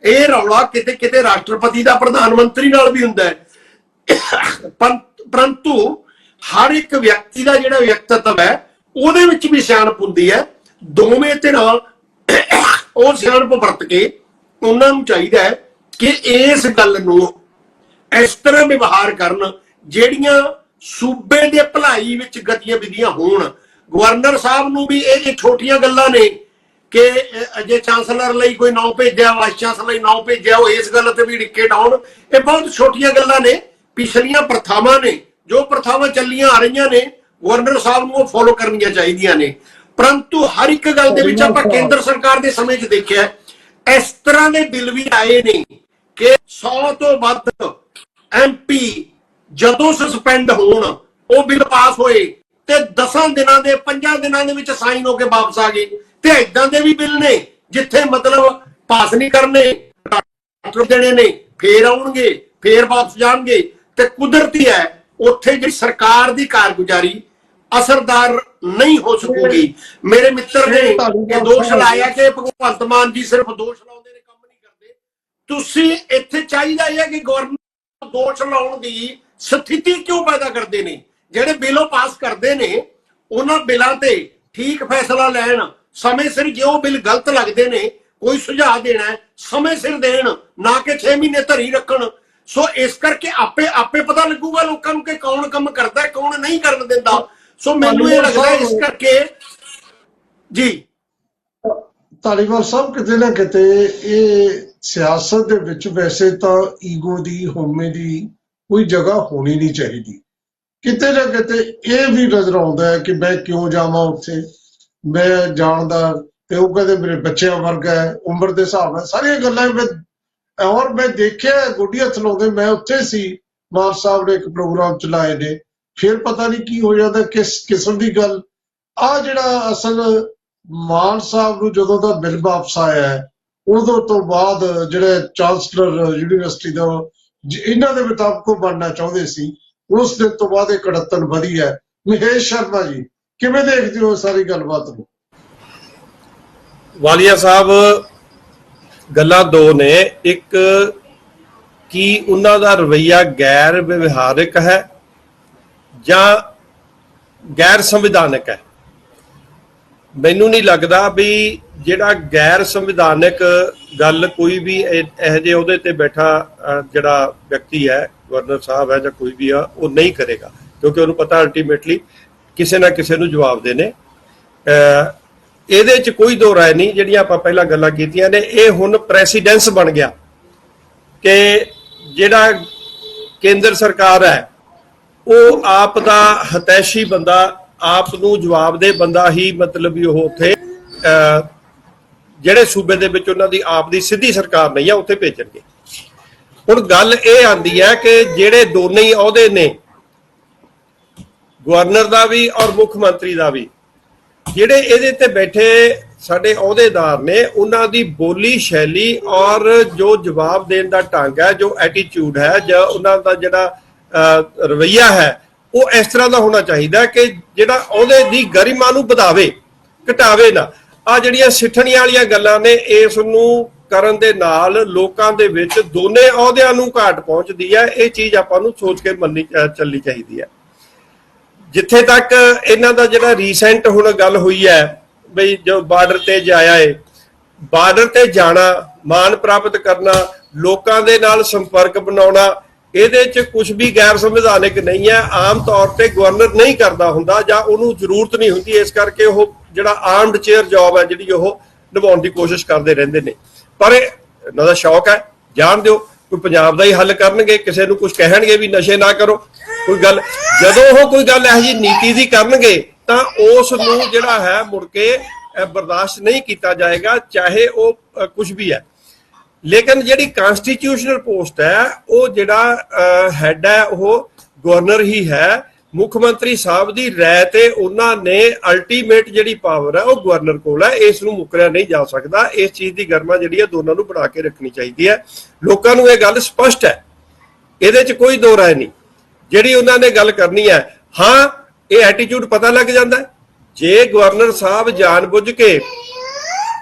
ਇਹ ਰੌਲਾ ਕਿਤੇ ਕਿਤੇ ਰਾਸ਼ਟਰਪਤੀ ਦਾ, ਪ੍ਰਧਾਨ ਮੰਤਰੀ ਨਾਲ ਵੀ ਹੁੰਦਾ ਹੈ। ਪਰੰਤੂ ਹਰ ਇੱਕ ਵਿਅਕਤੀ ਦਾ ਜਿਹੜਾ ਵਿਅਕਤੀਤਵ ਹੈ, ਉਹਦੇ ਵਿੱਚ ਵੀ ਸਿਆਣਪ ਹੁੰਦੀ ਹੈ। ਦੋਵੇਂ ਧਿਰਾਂ ਉਹ ਸਿਆਣਪ ਵਰਤ ਕੇ ਉਹਨਾਂ ਨੂੰ ਚਾਹੀਦਾ ਹੈ ਕਿ ਇਸ ਗੱਲ ਨੂੰ ਇਸ ਤਰ੍ਹਾਂ ਵਿਵਹਾਰ ਕਰਨ ਜਿਹੜੀਆਂ ਸੂਬੇ ਦੇ ਭਲਾਈ ਵਿੱਚ ਗਤੀਵਿਧੀਆਂ ਹੋਣ। ਗਵਰਨਰ ਸਾਹਿਬ ਨੂੰ ਵੀ ਇਹ ਇਹ ਛੋਟੀਆਂ ਗੱਲਾਂ ਨੇ ਕਿ ਅਹ, ਜੇ ਚਾਂਸਲਰ ਲਈ ਕੋਈ ਨਾਮ ਭੇਜਿਆ ਵਾਈਸ ਚਾਂਸਲਰ ਲਈ ਨਾਮ ਭੇਜਿਆ ਉਹ ਇਸ ਗੱਲ ਤੇ ਵੀ ਡਿੱਕੇ ਡਾਉਣ। ਇਹ ਬਹੁਤ ਛੋਟੀਆਂ ਗੱਲਾਂ ਨੇ ਪਿਛਲੀਆਂ ਪ੍ਰਥਾਵਾਂ ਨੇ ਜੋ ਪ੍ਰਥਾਵਾਂ ਚੱਲੀਆਂ ਆ ਰਹੀਆਂ ਨੇ ਗਵਰਨਰ ਸਾਹਿਬ ਨੂੰ ਉਹ ਫੋਲੋ ਕਰਨੀਆਂ ਚਾਹੀਦੀਆਂ ਨੇ। ਪਰੰਤੂ ਹਰ ਇੱਕ ਗੱਲ ਦੇ ਵਿੱਚ ਆਪਾਂ ਕੇਂਦਰ ਸਰਕਾਰ ਦੇ ਸਮੇਂ 'ਚ ਦੇਖਿਆ ਇਸ ਤਰ੍ਹਾਂ ਦੇ ਬਿੱਲ ਵੀ ਆਏ ਨੇ ਕਿ 100 ਤੋਂ ਵੱਧ ਐਮਪੀ ਜਦੋਂ ਸਸਪੈਂਡ ਹੋਣ ਉਹ ਬਿੱਲ ਪਾਸ ਹੋਏ ਤੇ 10 ਦਿਨਾਂ ਦੇ 5 ਦਿਨਾਂ ਦੇ ਵਿੱਚ ਸਾਈਨ ਹੋ ਕੇ ਵਾਪਸ ਆ ਗਏ। ਤੇ ਇਦਾਂ ਦੇ ਵੀ ਬਿੱਲ ਨੇ ਜਿੱਥੇ ਮਤਲਬ ਪਾਸ ਨਹੀਂ ਕਰਨੇ ਡਾਕਟਰ ਦੇਣੇ ਨੇ ਫੇਰ ਆਉਣਗੇ ਫੇਰ ਵਾਪਸ ਜਾਣਗੇ। ਤੇ ਕੁਦਰਤੀ ਹੈ ਉੱਥੇ ਜਿਹੜੀ ਸਰਕਾਰ ਦੀ ਕਾਰਗੁਜ਼ਾਰੀ ਅਸਰਦਾਰ ਨਹੀਂ ਹੋ ਸਕੂਗੀ। ਮੇਰੇ ਮਿੱਤਰ ਨੇ ਇਹ ਦੋਸ਼ ਲਾਇਆ ਕਿ ਭਗਵੰਤ ਮਾਨ ਜੀ ਸਿਰਫ ਦੋਸ਼ ਲਾਉਂਦੇ ਨੇ ਕੰਮ ਨਹੀਂ ਕਰਦੇ। ਤੁਸੀਂ ਇੱਥੇ ਚਾਹੀਦਾ ਇਹ ਹੈ ਕਿ ਗਵਰਨਮੈਂਟ ਦੋਸ਼ ਲਾਉਣ ਦੀ ਸਥਿਤੀ ਕਿਉਂ ਪੈਦਾ ਕਰਦੇ ਨੇ? ਜਿਹੜੇ ਬਿੱਲੋਂ ਪਾਸ ਕਰਦੇ ਨੇ ਉਹਨਾਂ ਬਿੱਲਾਂ ਤੇ ਠੀਕ ਫੈਸਲਾ ਲੈਣ ਸਮੇਂ ਸਿਰ ਜੇ ਉਹ ਬਿੱਲ ਗਲਤ ਲੱਗਦੇ ਨੇ ਕੋਈ ਸੁਝਾਅ ਦੇਣਾ ਸਮੇਂ ਸਿਰ ਦੇਣ ਨਾ ਕਿ 6 ਮਹੀਨੇ ਧਰੀ ਰੱਖਣ। ਸੋ ਇਸ ਕਰਕੇ ਆਪੇ ਆਪੇ ਪਤਾ ਲੱਗੂਗਾ ਲੋਕਾਂ ਨੂੰ ਕਿ ਕੌਣ ਕੰਮ ਕਰਦਾ ਕੌਣ ਨਹੀਂ ਕਰਨ ਦਿੰਦਾ। ਸੋ ਮੈਨੂੰ ਇਹ ਲੱਗਦਾ ਹੈ ਇਸ ਕਰਕੇ ਜੀ। ਧਾਲੀਵਾਲ ਸਾਹਿਬ ਕਿਤੇ ਨਾ ਕਿਤੇ ਇਹ ਸਿਆਸਤ ਦੇ ਵਿੱਚ ਵੈਸੇ ਤਾਂ ਈਗੋ ਦੀ ਹਉਮੈ ਦੀ ਕੋਈ ਜਗ੍ਹਾ ਹੋਣੀ ਨਹੀਂ ਚਾਹੀਦੀ। ਕਿਤੇ ਨਾ ਕਿਤੇ ਇਹ ਵੀ ਨਜ਼ਰ ਆਉਂਦਾ ਹੈ ਕਿ ਮੈਂ ਕਿਉਂ ਜਾਵਾਂ ਉੱਥੇ? ਮੈਂ ਜਾਣਦਾ ਤੇ ਉਹ ਕਹਿੰਦੇ ਮੇਰੇ ਬੱਚਿਆਂ ਵਰਗਾ ਹੈ ਉਮਰ ਦੇ ਹਿਸਾਬ ਨਾਲ ਸਾਰੀਆਂ ਗੱਲਾਂ ਮੈਂ ਔਰ ਮੈਂ ਦੇਖਿਆ ਗੋਡੀ ਹੱਥ ਲਾਉਂਦੇ ਮੈਂ ਉੱਥੇ ਸੀ। ਮਾਨ ਸਾਹਿਬ ਨੇ ਇੱਕ ਪ੍ਰੋਗਰਾਮ ਚਲਾਏ ਨੇ। ਫਿਰ ਪਤਾ ਨਹੀਂ ਕੀ ਹੋ ਜਾਂਦਾ ਕਿਸ ਕਿਸਮ ਦੀ ਗੱਲ। ਆ ਜਿਹੜਾ ਅਸਲ ਮਾਨ ਸਾਹਿਬ ਨੂੰ ਜਦੋਂ ਦਾ ਬਿੱਲ ਵਾਪਸ ਆਇਆ ਹੈ, ਉਦੋਂ ਤੋਂ ਬਾਅਦ ਜਿਹੜੇ ਚਾਂਸਲਰ ਯੂਨੀਵਰਸਿਟੀ ਦਾ ਇਹਨਾਂ ਦੇ ਮੁਤਾਬਕ ਉਹ ਬਣਨਾ ਚਾਹੁੰਦੇ ਸੀ। ਉਸ ਦਿਨ ਤੋਂ ਬਾਅਦ ਇਹ ਕੜਤਨ ਵਧੀ ਹੈ। ਮਹੇਸ਼ ਸ਼ਰਮਾ ਜੀ ਕਿਵੇਂ ਦੇਖਦੇ ਹੋ ਸਾਰੀ ਗੱਲਬਾਤ ਨੂੰ? ਵਾਲੀਆ ਸਾਹਿਬ ਗੱਲਾਂ ਦੋ ਨੇ। ਇੱਕ ਕੀ ਉਹਨਾਂ ਦਾ ਰਵਈਆ ਗੈਰ ਵਿਵਹਾਰਿਕ ਹੈ? ਜਾਂ ਗੈਰ ਸੰਵਿਧਾਨਕ ਹੈ। ਮੈਨੂੰ ਨਹੀਂ ਲੱਗਦਾ ਵੀ ਜਿਹੜਾ ਗੈਰ ਸੰਵਿਧਾਨਕ ਗੱਲ ਕੋਈ ਵੀ ਇਹ ਇਹੋ ਜਿਹੇ ਉਹਦੇ ਤੇ ਬੈਠਾ ਜਿਹੜਾ ਵਿਅਕਤੀ ਹੈ, ਗਵਰਨਰ ਸਾਹਿਬ ਹੈ ਜਾਂ ਕੋਈ ਵੀ ਆ, ਉਹ ਨਹੀਂ ਕਰੇਗਾ। ਕਿਉਂਕਿ ਉਹਨੂੰ ਪਤਾ ਅਲਟੀਮੇਟਲੀ ਕਿਸੇ ਨਾ ਕਿਸੇ ਨੂੰ ਜਵਾਬ ਦੇਣੇ। ਇਹਦੇ ਚ ਕੋਈ ਦੋ ਰਾਏ ਨਹੀਂ, ਜਿਹੜੀਆਂ ਆਪਾਂ ਪਹਿਲਾਂ ਗੱਲਾਂ ਕੀਤੀਆਂ ਨੇ। ਇਹ ਹੁਣ ਪ੍ਰੈਸੀਡੈਂਸ ਬਣ ਗਿਆ ਕਿ ਜਿਹੜਾ ਕੇਂਦਰ ਸਰਕਾਰ ਹੈ ਉਹ ਆਪ ਦਾ ਹਤੈਸ਼ੀ ਬੰਦਾ ਆਪ ਨੂੰ ਜਵਾਬ ਦੇ ਬੰਦਾ ਹੀ ਮਤਲਬ ਵੀ ਉਹ ਉੱਥੇ ਅਹ, ਜਿਹੜੇ ਸੂਬੇ ਦੇ ਵਿੱਚ ਉਹਨਾਂ ਦੀ ਆਪ ਦੀ ਸਿੱਧੀ ਸਰਕਾਰ ਨਹੀਂ ਆ ਉੱਥੇ ਭੇਜਣਗੇ। ਹੁਣ ਗੱਲ ਇਹ ਆਂਦੀ ਹੈ ਕਿ ਜਿਹੜੇ ਦੋਨੇ ਹੀ ਅਹੁਦੇ ਨੇ ਗਵਰਨਰ ਦਾ ਵੀ ਔਰ ਮੁੱਖ ਮੰਤਰੀ ਦਾ ਵੀ ਜਿਹੜੇ ਇਹਦੇ ਤੇ ਬੈਠੇ ਸਾਡੇ ਅਹੁਦੇਦਾਰ ਨੇ ਉਹਨਾਂ ਦੀ ਬੋਲੀ ਸ਼ੈਲੀ ਔਰ ਜੋ ਜਵਾਬ ਦੇਣ ਦਾ ਢੰਗ ਹੈ ਜੋ ਐਟੀਟਿਊਡ ਹੈ ਜਾਂ ਉਹਨਾਂ ਦਾ ਜਿਹੜਾ ਰਵੱਈਆ ਹੈ ਉਹ ਇਸ ਤਰ੍ਹਾਂ ਦਾ ਹੋਣਾ ਚਾਹੀਦਾ ਕਿ ਜਿਹੜਾ ਅਹੁਦੇ ਦੀ ਗਰਿਮਾ ਨੂੰ ਵਧਾਵੇ ਘਟਾਵੇ ਨਾ। ਆ ਜਿਹੜੀਆਂ ਸਿੱਠਣੀਆਂ ਵਾਲੀਆਂ ਗੱਲਾਂ ਨੇ ਇਸ ਨੂੰ ਕਰਨ ਦੇ ਨਾਲ ਲੋਕਾਂ ਦੇ ਵਿੱਚ ਦੋਨੇ ਅਹੁਦਿਆਂ ਨੂੰ ਘਾਟ ਪਹੁੰਚਦੀ ਹੈ ਇਹ ਚੀਜ਼ ਆਪਾਂ ਨੂੰ ਸੋਚ ਕੇ ਮੰਨੀ ਅਹ, ਚੱਲਣੀ ਚਾਹੀਦੀ ਹੈ। ਜਿੱਥੇ ਤੱਕ ਇਹਨਾਂ ਦਾ ਜਿਹੜਾ ਰੀਸੈਂਟ ਹੁਣ ਗੱਲ ਹੋਈ ਹੈ ਬਈ ਜੋ ਬਾਰਡਰ ਤੇ ਜਾਇਆ ਏ ਬਾਰਡਰ ਤੇ ਜਾਣਾ ਮਾਨ ਪ੍ਰਾਪਤ ਕਰਨਾ ਲੋਕਾਂ ਦੇ ਨਾਲ ਸੰਪਰਕ ਬਣਾਉਣਾ ਇਹਦੇ 'ਚ ਕੁਝ ਵੀ ਗੈਰ ਸੰਵਿਧਾਨਿਕ ਨਹੀਂ ਹੈ, ਆਮ ਤੌਰ ਤੇ ਗਵਰਨਰ ਨਹੀਂ ਕਰਦਾ ਹੁੰਦਾ ਜਾਂ ਉਹਨੂੰ ਜ਼ਰੂਰਤ ਨਹੀਂ ਹੁੰਦੀ, ਇਸ ਕਰਕੇ ਉਹ ਜਿਹੜਾ ਆਰਮਡ ਚੇਅਰ ਜੌਬ ਹੈ ਜਿਹੜੀ ਉਹ ਨਿਭਾਉਣ ਦੀ ਕੋਸ਼ਿਸ਼ ਕਰਦੇ ਰਹਿੰਦੇ ਨੇ। ਪਰ ਇਹ ਇਹਨਾਂ ਦਾ ਸ਼ੌਕ ਹੈ, ਜਾਣ ਦਿਓ, ਕੋਈ ਪੰਜਾਬ ਦਾ ਹੀ ਹੱਲ ਕਰਨਗੇ, ਕਿਸੇ ਨੂੰ ਕੁਝ ਕਹਿਣਗੇ ਵੀ ਨਸ਼ੇ ਨਾ ਕਰੋ, ਕੋਈ ਗੱਲ, ਜਦੋਂ ਉਹ ਕੋਈ ਗੱਲ ਇਹੋ ਜੀ ਨੀਤੀ ਦੀ ਕਰਨਗੇ, ਤਾਂ ਉਸ ਨੂੰ ਜਿਹੜਾ ਹੈ ਮੁੜ ਕੇ ਬਰਦਾਸ਼ਤ ਨਹੀਂ ਕੀਤਾ ਜਾਏਗਾ, ਚਾਹੇ ਉਹ ਕੁਝ ਵੀ ਹੈ। ਲੇਕਿਨ ਜਿਹੜੀ ਕਨਸਟੀਟਿਊਸ਼ਨਲ ਪੋਸਟ ਹੈ, ਉਹ ਜਿਹੜਾ ਹੈਡ ਹੈ, ਉਹ ਗਵਰਨਰ ਹੀ ਹੈ। ਮੁੱਖ ਮੰਤਰੀ ਸਾਹਿਬ ਦੀ ਰਾਏ ਤੇ ਉਹਨਾਂ ਨੇ ਅਲਟੀਮੇਟ ਜਿਹੜੀ ਪਾਵਰ ਹੈ, ਉਹ ਗਵਰਨਰ ਕੋਲ ਹੈ। ਇਸ ਨੂੰ ਮੁਕਰਿਆ ਨਹੀਂ ਜਾ ਸਕਦਾ। ਇਸ ਚੀਜ਼ ਦੀ ਗਰਮਾ ਜਿਹੜੀ ਹੈ, ਦੋਨਾਂ ਨੂੰ ਬਣਾ ਕੇ ਰੱਖਣੀ ਚਾਹੀਦੀ ਹੈ। ਲੋਕਾਂ ਨੂੰ ਇਹ ਗੱਲ ਸਪਸ਼ਟ ਹੈ। ਇਹਦੇ 'ਚ ਕੋਈ ਦੋ ਰਾਏ ਨਹੀਂ। ਜਿਹੜੀ ਉਹਨਾਂ ਨੇ ਗੱਲ ਕਰਨੀ ਹੈ, ਹਾਂ, ਇਹ ਐਟੀਟਿਊਡ ਪਤਾ ਲੱਗ ਜਾਂਦਾ ਜੇ ਗਵਰਨਰ ਸਾਹਿਬ ਜਾਣਬੁੱਝ ਕੇ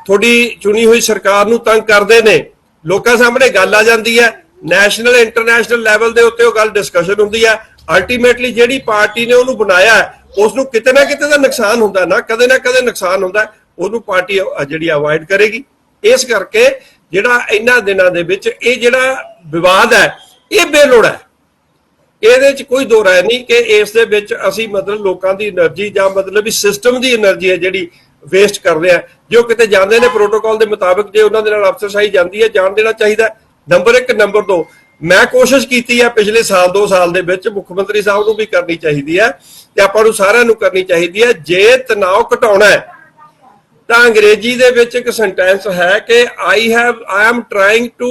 ਤੁਹਾਡੀ ਚੁਣੀ ਹੋਈ ਸਰਕਾਰ ਨੂੰ ਤੰਗ ਕਰਦੇ ਨੇ ਲੋਕਾਂ ਸਾਹਮਣੇ ਗੱਲ ਆ ਜਾਂਦੀ ਹੈ ਨੈਸ਼ਨਲ ਇੰਟਰਨੈਸ਼ਨਲ ਲੈਵਲ ਦੇ ਉੱਤੇ ਉਹ ਗੱਲ ਡਿਸਕਸ਼ਨ ਹੁੰਦੀ ਹੈ। ਅਲਟੀਮੇਟਲੀ ਜਿਹੜੀ ਪਾਰਟੀ ਨੇ ਉਹਨੂੰ ਬਣਾਇਆ ਉਸ ਨੂੰ ਕਿਤੇ ਨਾ ਕਿਤੇ ਦਾ ਨੁਕਸਾਨ ਹੁੰਦਾ ਨਾ, ਕਦੇ ਨਾ ਕਦੇ ਨੁਕਸਾਨ ਹੁੰਦਾ, ਉਹਨੂੰ ਪਾਰਟੀ ਜਿਹੜੀ ਅਵੋਇਡ ਕਰੇਗੀ। ਇਸ ਕਰਕੇ ਜਿਹੜਾ ਇਹਨਾਂ ਦਿਨਾਂ ਦੇ ਵਿੱਚ ਇਹ ਜਿਹੜਾ ਵਿਵਾਦ ਹੈ, ਇਹ ਬੇਲੋੜ ਹੈ। ਇਹਦੇ ਚ ਕੋਈ ਦੋ ਰਾਏ ਨਹੀਂ ਕਿ ਇਸ ਦੇ ਵਿੱਚ ਅਸੀਂ ਮਤਲਬ ਲੋਕਾਂ ਦੀ એનર્ਜੀ ਜਾਂ ਮਤਲਬ ਵੀ ਸਿਸਟਮ ਦੀ એનર્ਜੀ ਹੈ ਜਿਹੜੀ ਵੇਸਟ ਕਰ ਰਿਹਾ ਜੇ ਉਹ ਕਿਤੇ ਜਾਂਦੇ ਨੇ ਪ੍ਰੋਟੋਕਾਲ ਦੇ ਮੁਤਾਬਕ ਜੇ ਉਹਨਾਂ ਦੇ ਨਾਲ ਅਫਸਰਸ਼ਾਹੀ ਜਾਂਦੀ ਹੈ, ਜਾਣ ਦੇਣਾ ਚਾਹੀਦਾ ਹੈ। ਨੰਬਰ 1 ਨੰਬਰ 2 ਮੈਂ ਕੋਸ਼ਿਸ਼ ਕੀਤੀ ਹੈ ਪਿਛਲੇ ਸਾਲ 2 ਸਾਲ ਦੇ ਵਿੱਚ ਮੁੱਖ ਮੰਤਰੀ ਸਾਹਿਬ ਨੂੰ ਵੀ ਕਰਨੀ ਚਾਹੀਦੀ ਹੈ ਤੇ ਆਪਾਂ ਨੂੰ ਸਾਰਿਆਂ ਨੂੰ ਕਰਨੀ ਚਾਹੀਦੀ ਹੈ। ਜੇ ਤਣਾਅ ਘਟਾਉਣਾ ਹੈ, ਤਾਂ ਅੰਗਰੇਜ਼ੀ ਦੇ ਵਿੱਚ ਇੱਕ ਸੈਂਟੈਂਸ ਹੈ ਕਿ I have I am trying to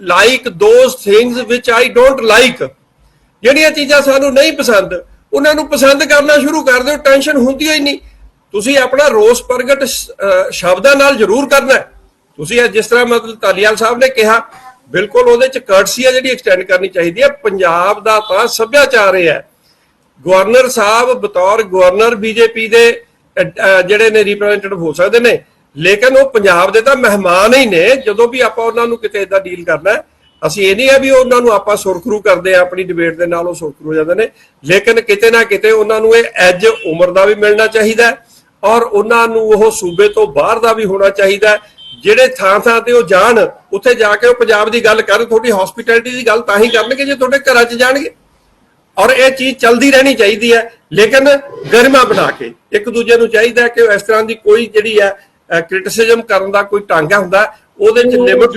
like those things which I don't like ਜਿਹੜੀਆਂ ਚੀਜ਼ਾਂ ਸਾਨੂੰ ਨਹੀਂ ਪਸੰਦ, ਉਹਨਾਂ ਨੂੰ ਪਸੰਦ ਕਰਨਾ ਸ਼ੁਰੂ ਕਰ ਦਿਓ। ਟੈਨਸ਼ਨ ਹੁੰਦੀ ਹੀ ਨਹੀਂ। ਤੁਸੀਂ ਆਪਣਾ ਰੋਸ ਪ੍ਰਗਟ ਸ਼ਬਦਾਂ ਨਾਲ ਜ਼ਰੂਰ ਕਰਨਾ ਤੁਸੀਂ ਜਿਸ ਤਰ੍ਹਾਂ ਮਤਲਬ ਤਾਲੀਵਾਲ ਸਾਹਿਬ ਨੇ ਕਿਹਾ ਬਿਲਕੁਲ ਉਹਦੇ ਚ ਕਰਟਸੀ ਆ ਜਿਹੜੀ ਐਕਸਟੈਂਡ ਕਰਨੀ ਚਾਹੀਦੀ ਹੈ। ਪੰਜਾਬ ਦਾ ਤਾਂ ਸੱਭਿਆਚਾਰ ਇਹ ਹੈ। ਗਵਰਨਰ ਸਾਹਿਬ ਬਤੌਰ ਗਵਰਨਰ ਬੀਜੇਪੀ ਦੇ ਅਹ, ਅਹ, ਜਿਹੜੇ ਨੇ ਰਿਪਰੈਜ਼ੈਂਟੇਟਿਵ ਹੋ ਸਕਦੇ ਨੇ ਲੇਕਿਨ ਉਹ ਪੰਜਾਬ ਦੇ ਤਾਂ ਮਹਿਮਾਨ ਹੀ ਨੇ। ਜਦੋਂ ਵੀ ਆਪਾਂ ਉਹਨਾਂ ਨੂੰ ਕਿਤੇ ਇਦਾਂ ਡੀਲ ਕਰਨਾ ਅਸੀਂ ਇਹ ਨਹੀਂ ਹੈ ਵੀ ਉਹਨਾਂ ਨੂੰ ਆਪਾਂ ਸੁਰਖਰੂ ਕਰਦੇ ਆ ਆਪਣੀ ਡਿਬੇਟ ਦੇ ਨਾਲ ਉਹ ਸੁਰਖਰੂ ਹੋ ਜਾਂਦੇ ਨੇ। ਲੇਕਿਨ ਕਿਤੇ ਨਾ ਕਿਤੇ ਉਹਨਾਂ ਨੂੰ ਇਹ ਐਜ ਉਮਰ ਦਾ ਵੀ ਮਿਲਣਾ ਚਾਹੀਦਾ ਹੈ। ਔਰ ਉਹਨਾਂ ਨੂੰ ਉਹ ਸੂਬੇ ਤੋਂ ਬਾਹਰ ਦਾ ਵੀ ਹੋਣਾ ਚਾਹੀਦਾ ਜਿਹੜੇ ਥਾਂ ਥਾਂ ਤੇ ਉਹ ਜਾਣ ਉੱਥੇ ਜਾ ਕੇ ਉਹ ਪੰਜਾਬ ਦੀ ਗੱਲ ਕਰਨ ਤੁਹਾਡੀ ਹਸਪਿਟੈਲਿਟੀ ਦੀ ਗੱਲ ਤਾਂ ਹੀ ਕਰਨਗੇ ਜੇ ਤੁਹਾਡੇ ਘਰਾਂ 'ਚ ਜਾਣਗੇ। ਔਰ ਇਹ ਚੀਜ਼ ਚੱਲਦੀ ਰਹਿਣੀ ਚਾਹੀਦੀ ਹੈ ਲੇਕਿਨ ਗਰਿਮਾ ਬਣਾ ਕੇ ਇੱਕ ਦੂਜੇ ਨੂੰ ਚਾਹੀਦਾ ਕਿ ਇਸ ਤਰ੍ਹਾਂ ਦੀ ਕੋਈ ਜਿਹੜੀ ਹੈ ਕ੍ਰਿਟਿਸਿਜ਼ਮ ਕਰਨ ਦਾ ਕੋਈ ਢੰਗ ਹੁੰਦਾ ਉਹਦੇ ਚ ਲਿਮਟ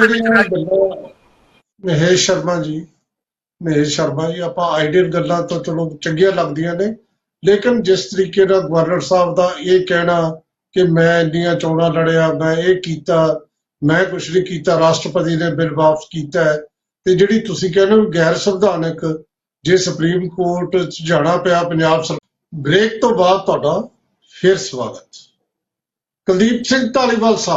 ਮਹੇਸ਼ ਸ਼ਰਮਾ ਜੀ ਮਹੇਸ਼ ਸ਼ਰਮਾ ਜੀ ਆਪਾਂ ਆਈਡੀਅਲ ਗੱਲਾਂ ਤਾਂ ਚਲੋ ਚੰਗੀਆਂ ਲੱਗਦੀਆਂ ਨੇ। ਲੇਕਿਨ ਜਿਸ ਤਰੀਕੇ ਨਾਲ ਗਵਰਨਰ ਸਾਹਿਬ ਦਾ ਇਹ ਕਹਿਣਾ ਕਿ ਮੈਂ ਇੰਨੀਆਂ ਚੋਣਾਂ ਲੜਿਆ, ਮੈਂ ਇਹ ਕੀਤਾ, ਮੈਂ ਕੁਛ ਨਹੀਂ ਕੀਤਾ, ਰਾਸ਼ਟਰਪਤੀ ਨੇ ਬਿੱਲ ਵਾਪਸ ਕੀਤਾ ਤੇ ਜਿਹੜੀ ਤੁਸੀਂ ਕਹਿੰਦੇ ਹੋ ਗੈਰ ਸੰਵਿਧਾਨਕ ਜੇ ਸੁਪਰੀਮ ਕੋਰਟ ਚ ਜਾਣਾ ਪਿਆ ਪੰਜਾਬ ਸਰ, ਬ੍ਰੇਕ ਤੋਂ ਬਾਅਦ ਤੁਹਾਡਾ ਫਿਰ ਸਵਾਗਤ। ਕੁਲਦੀਪ ਸਿੰਘ ਧਾਲੀਵਾਲ ਸਾਹਿਬ।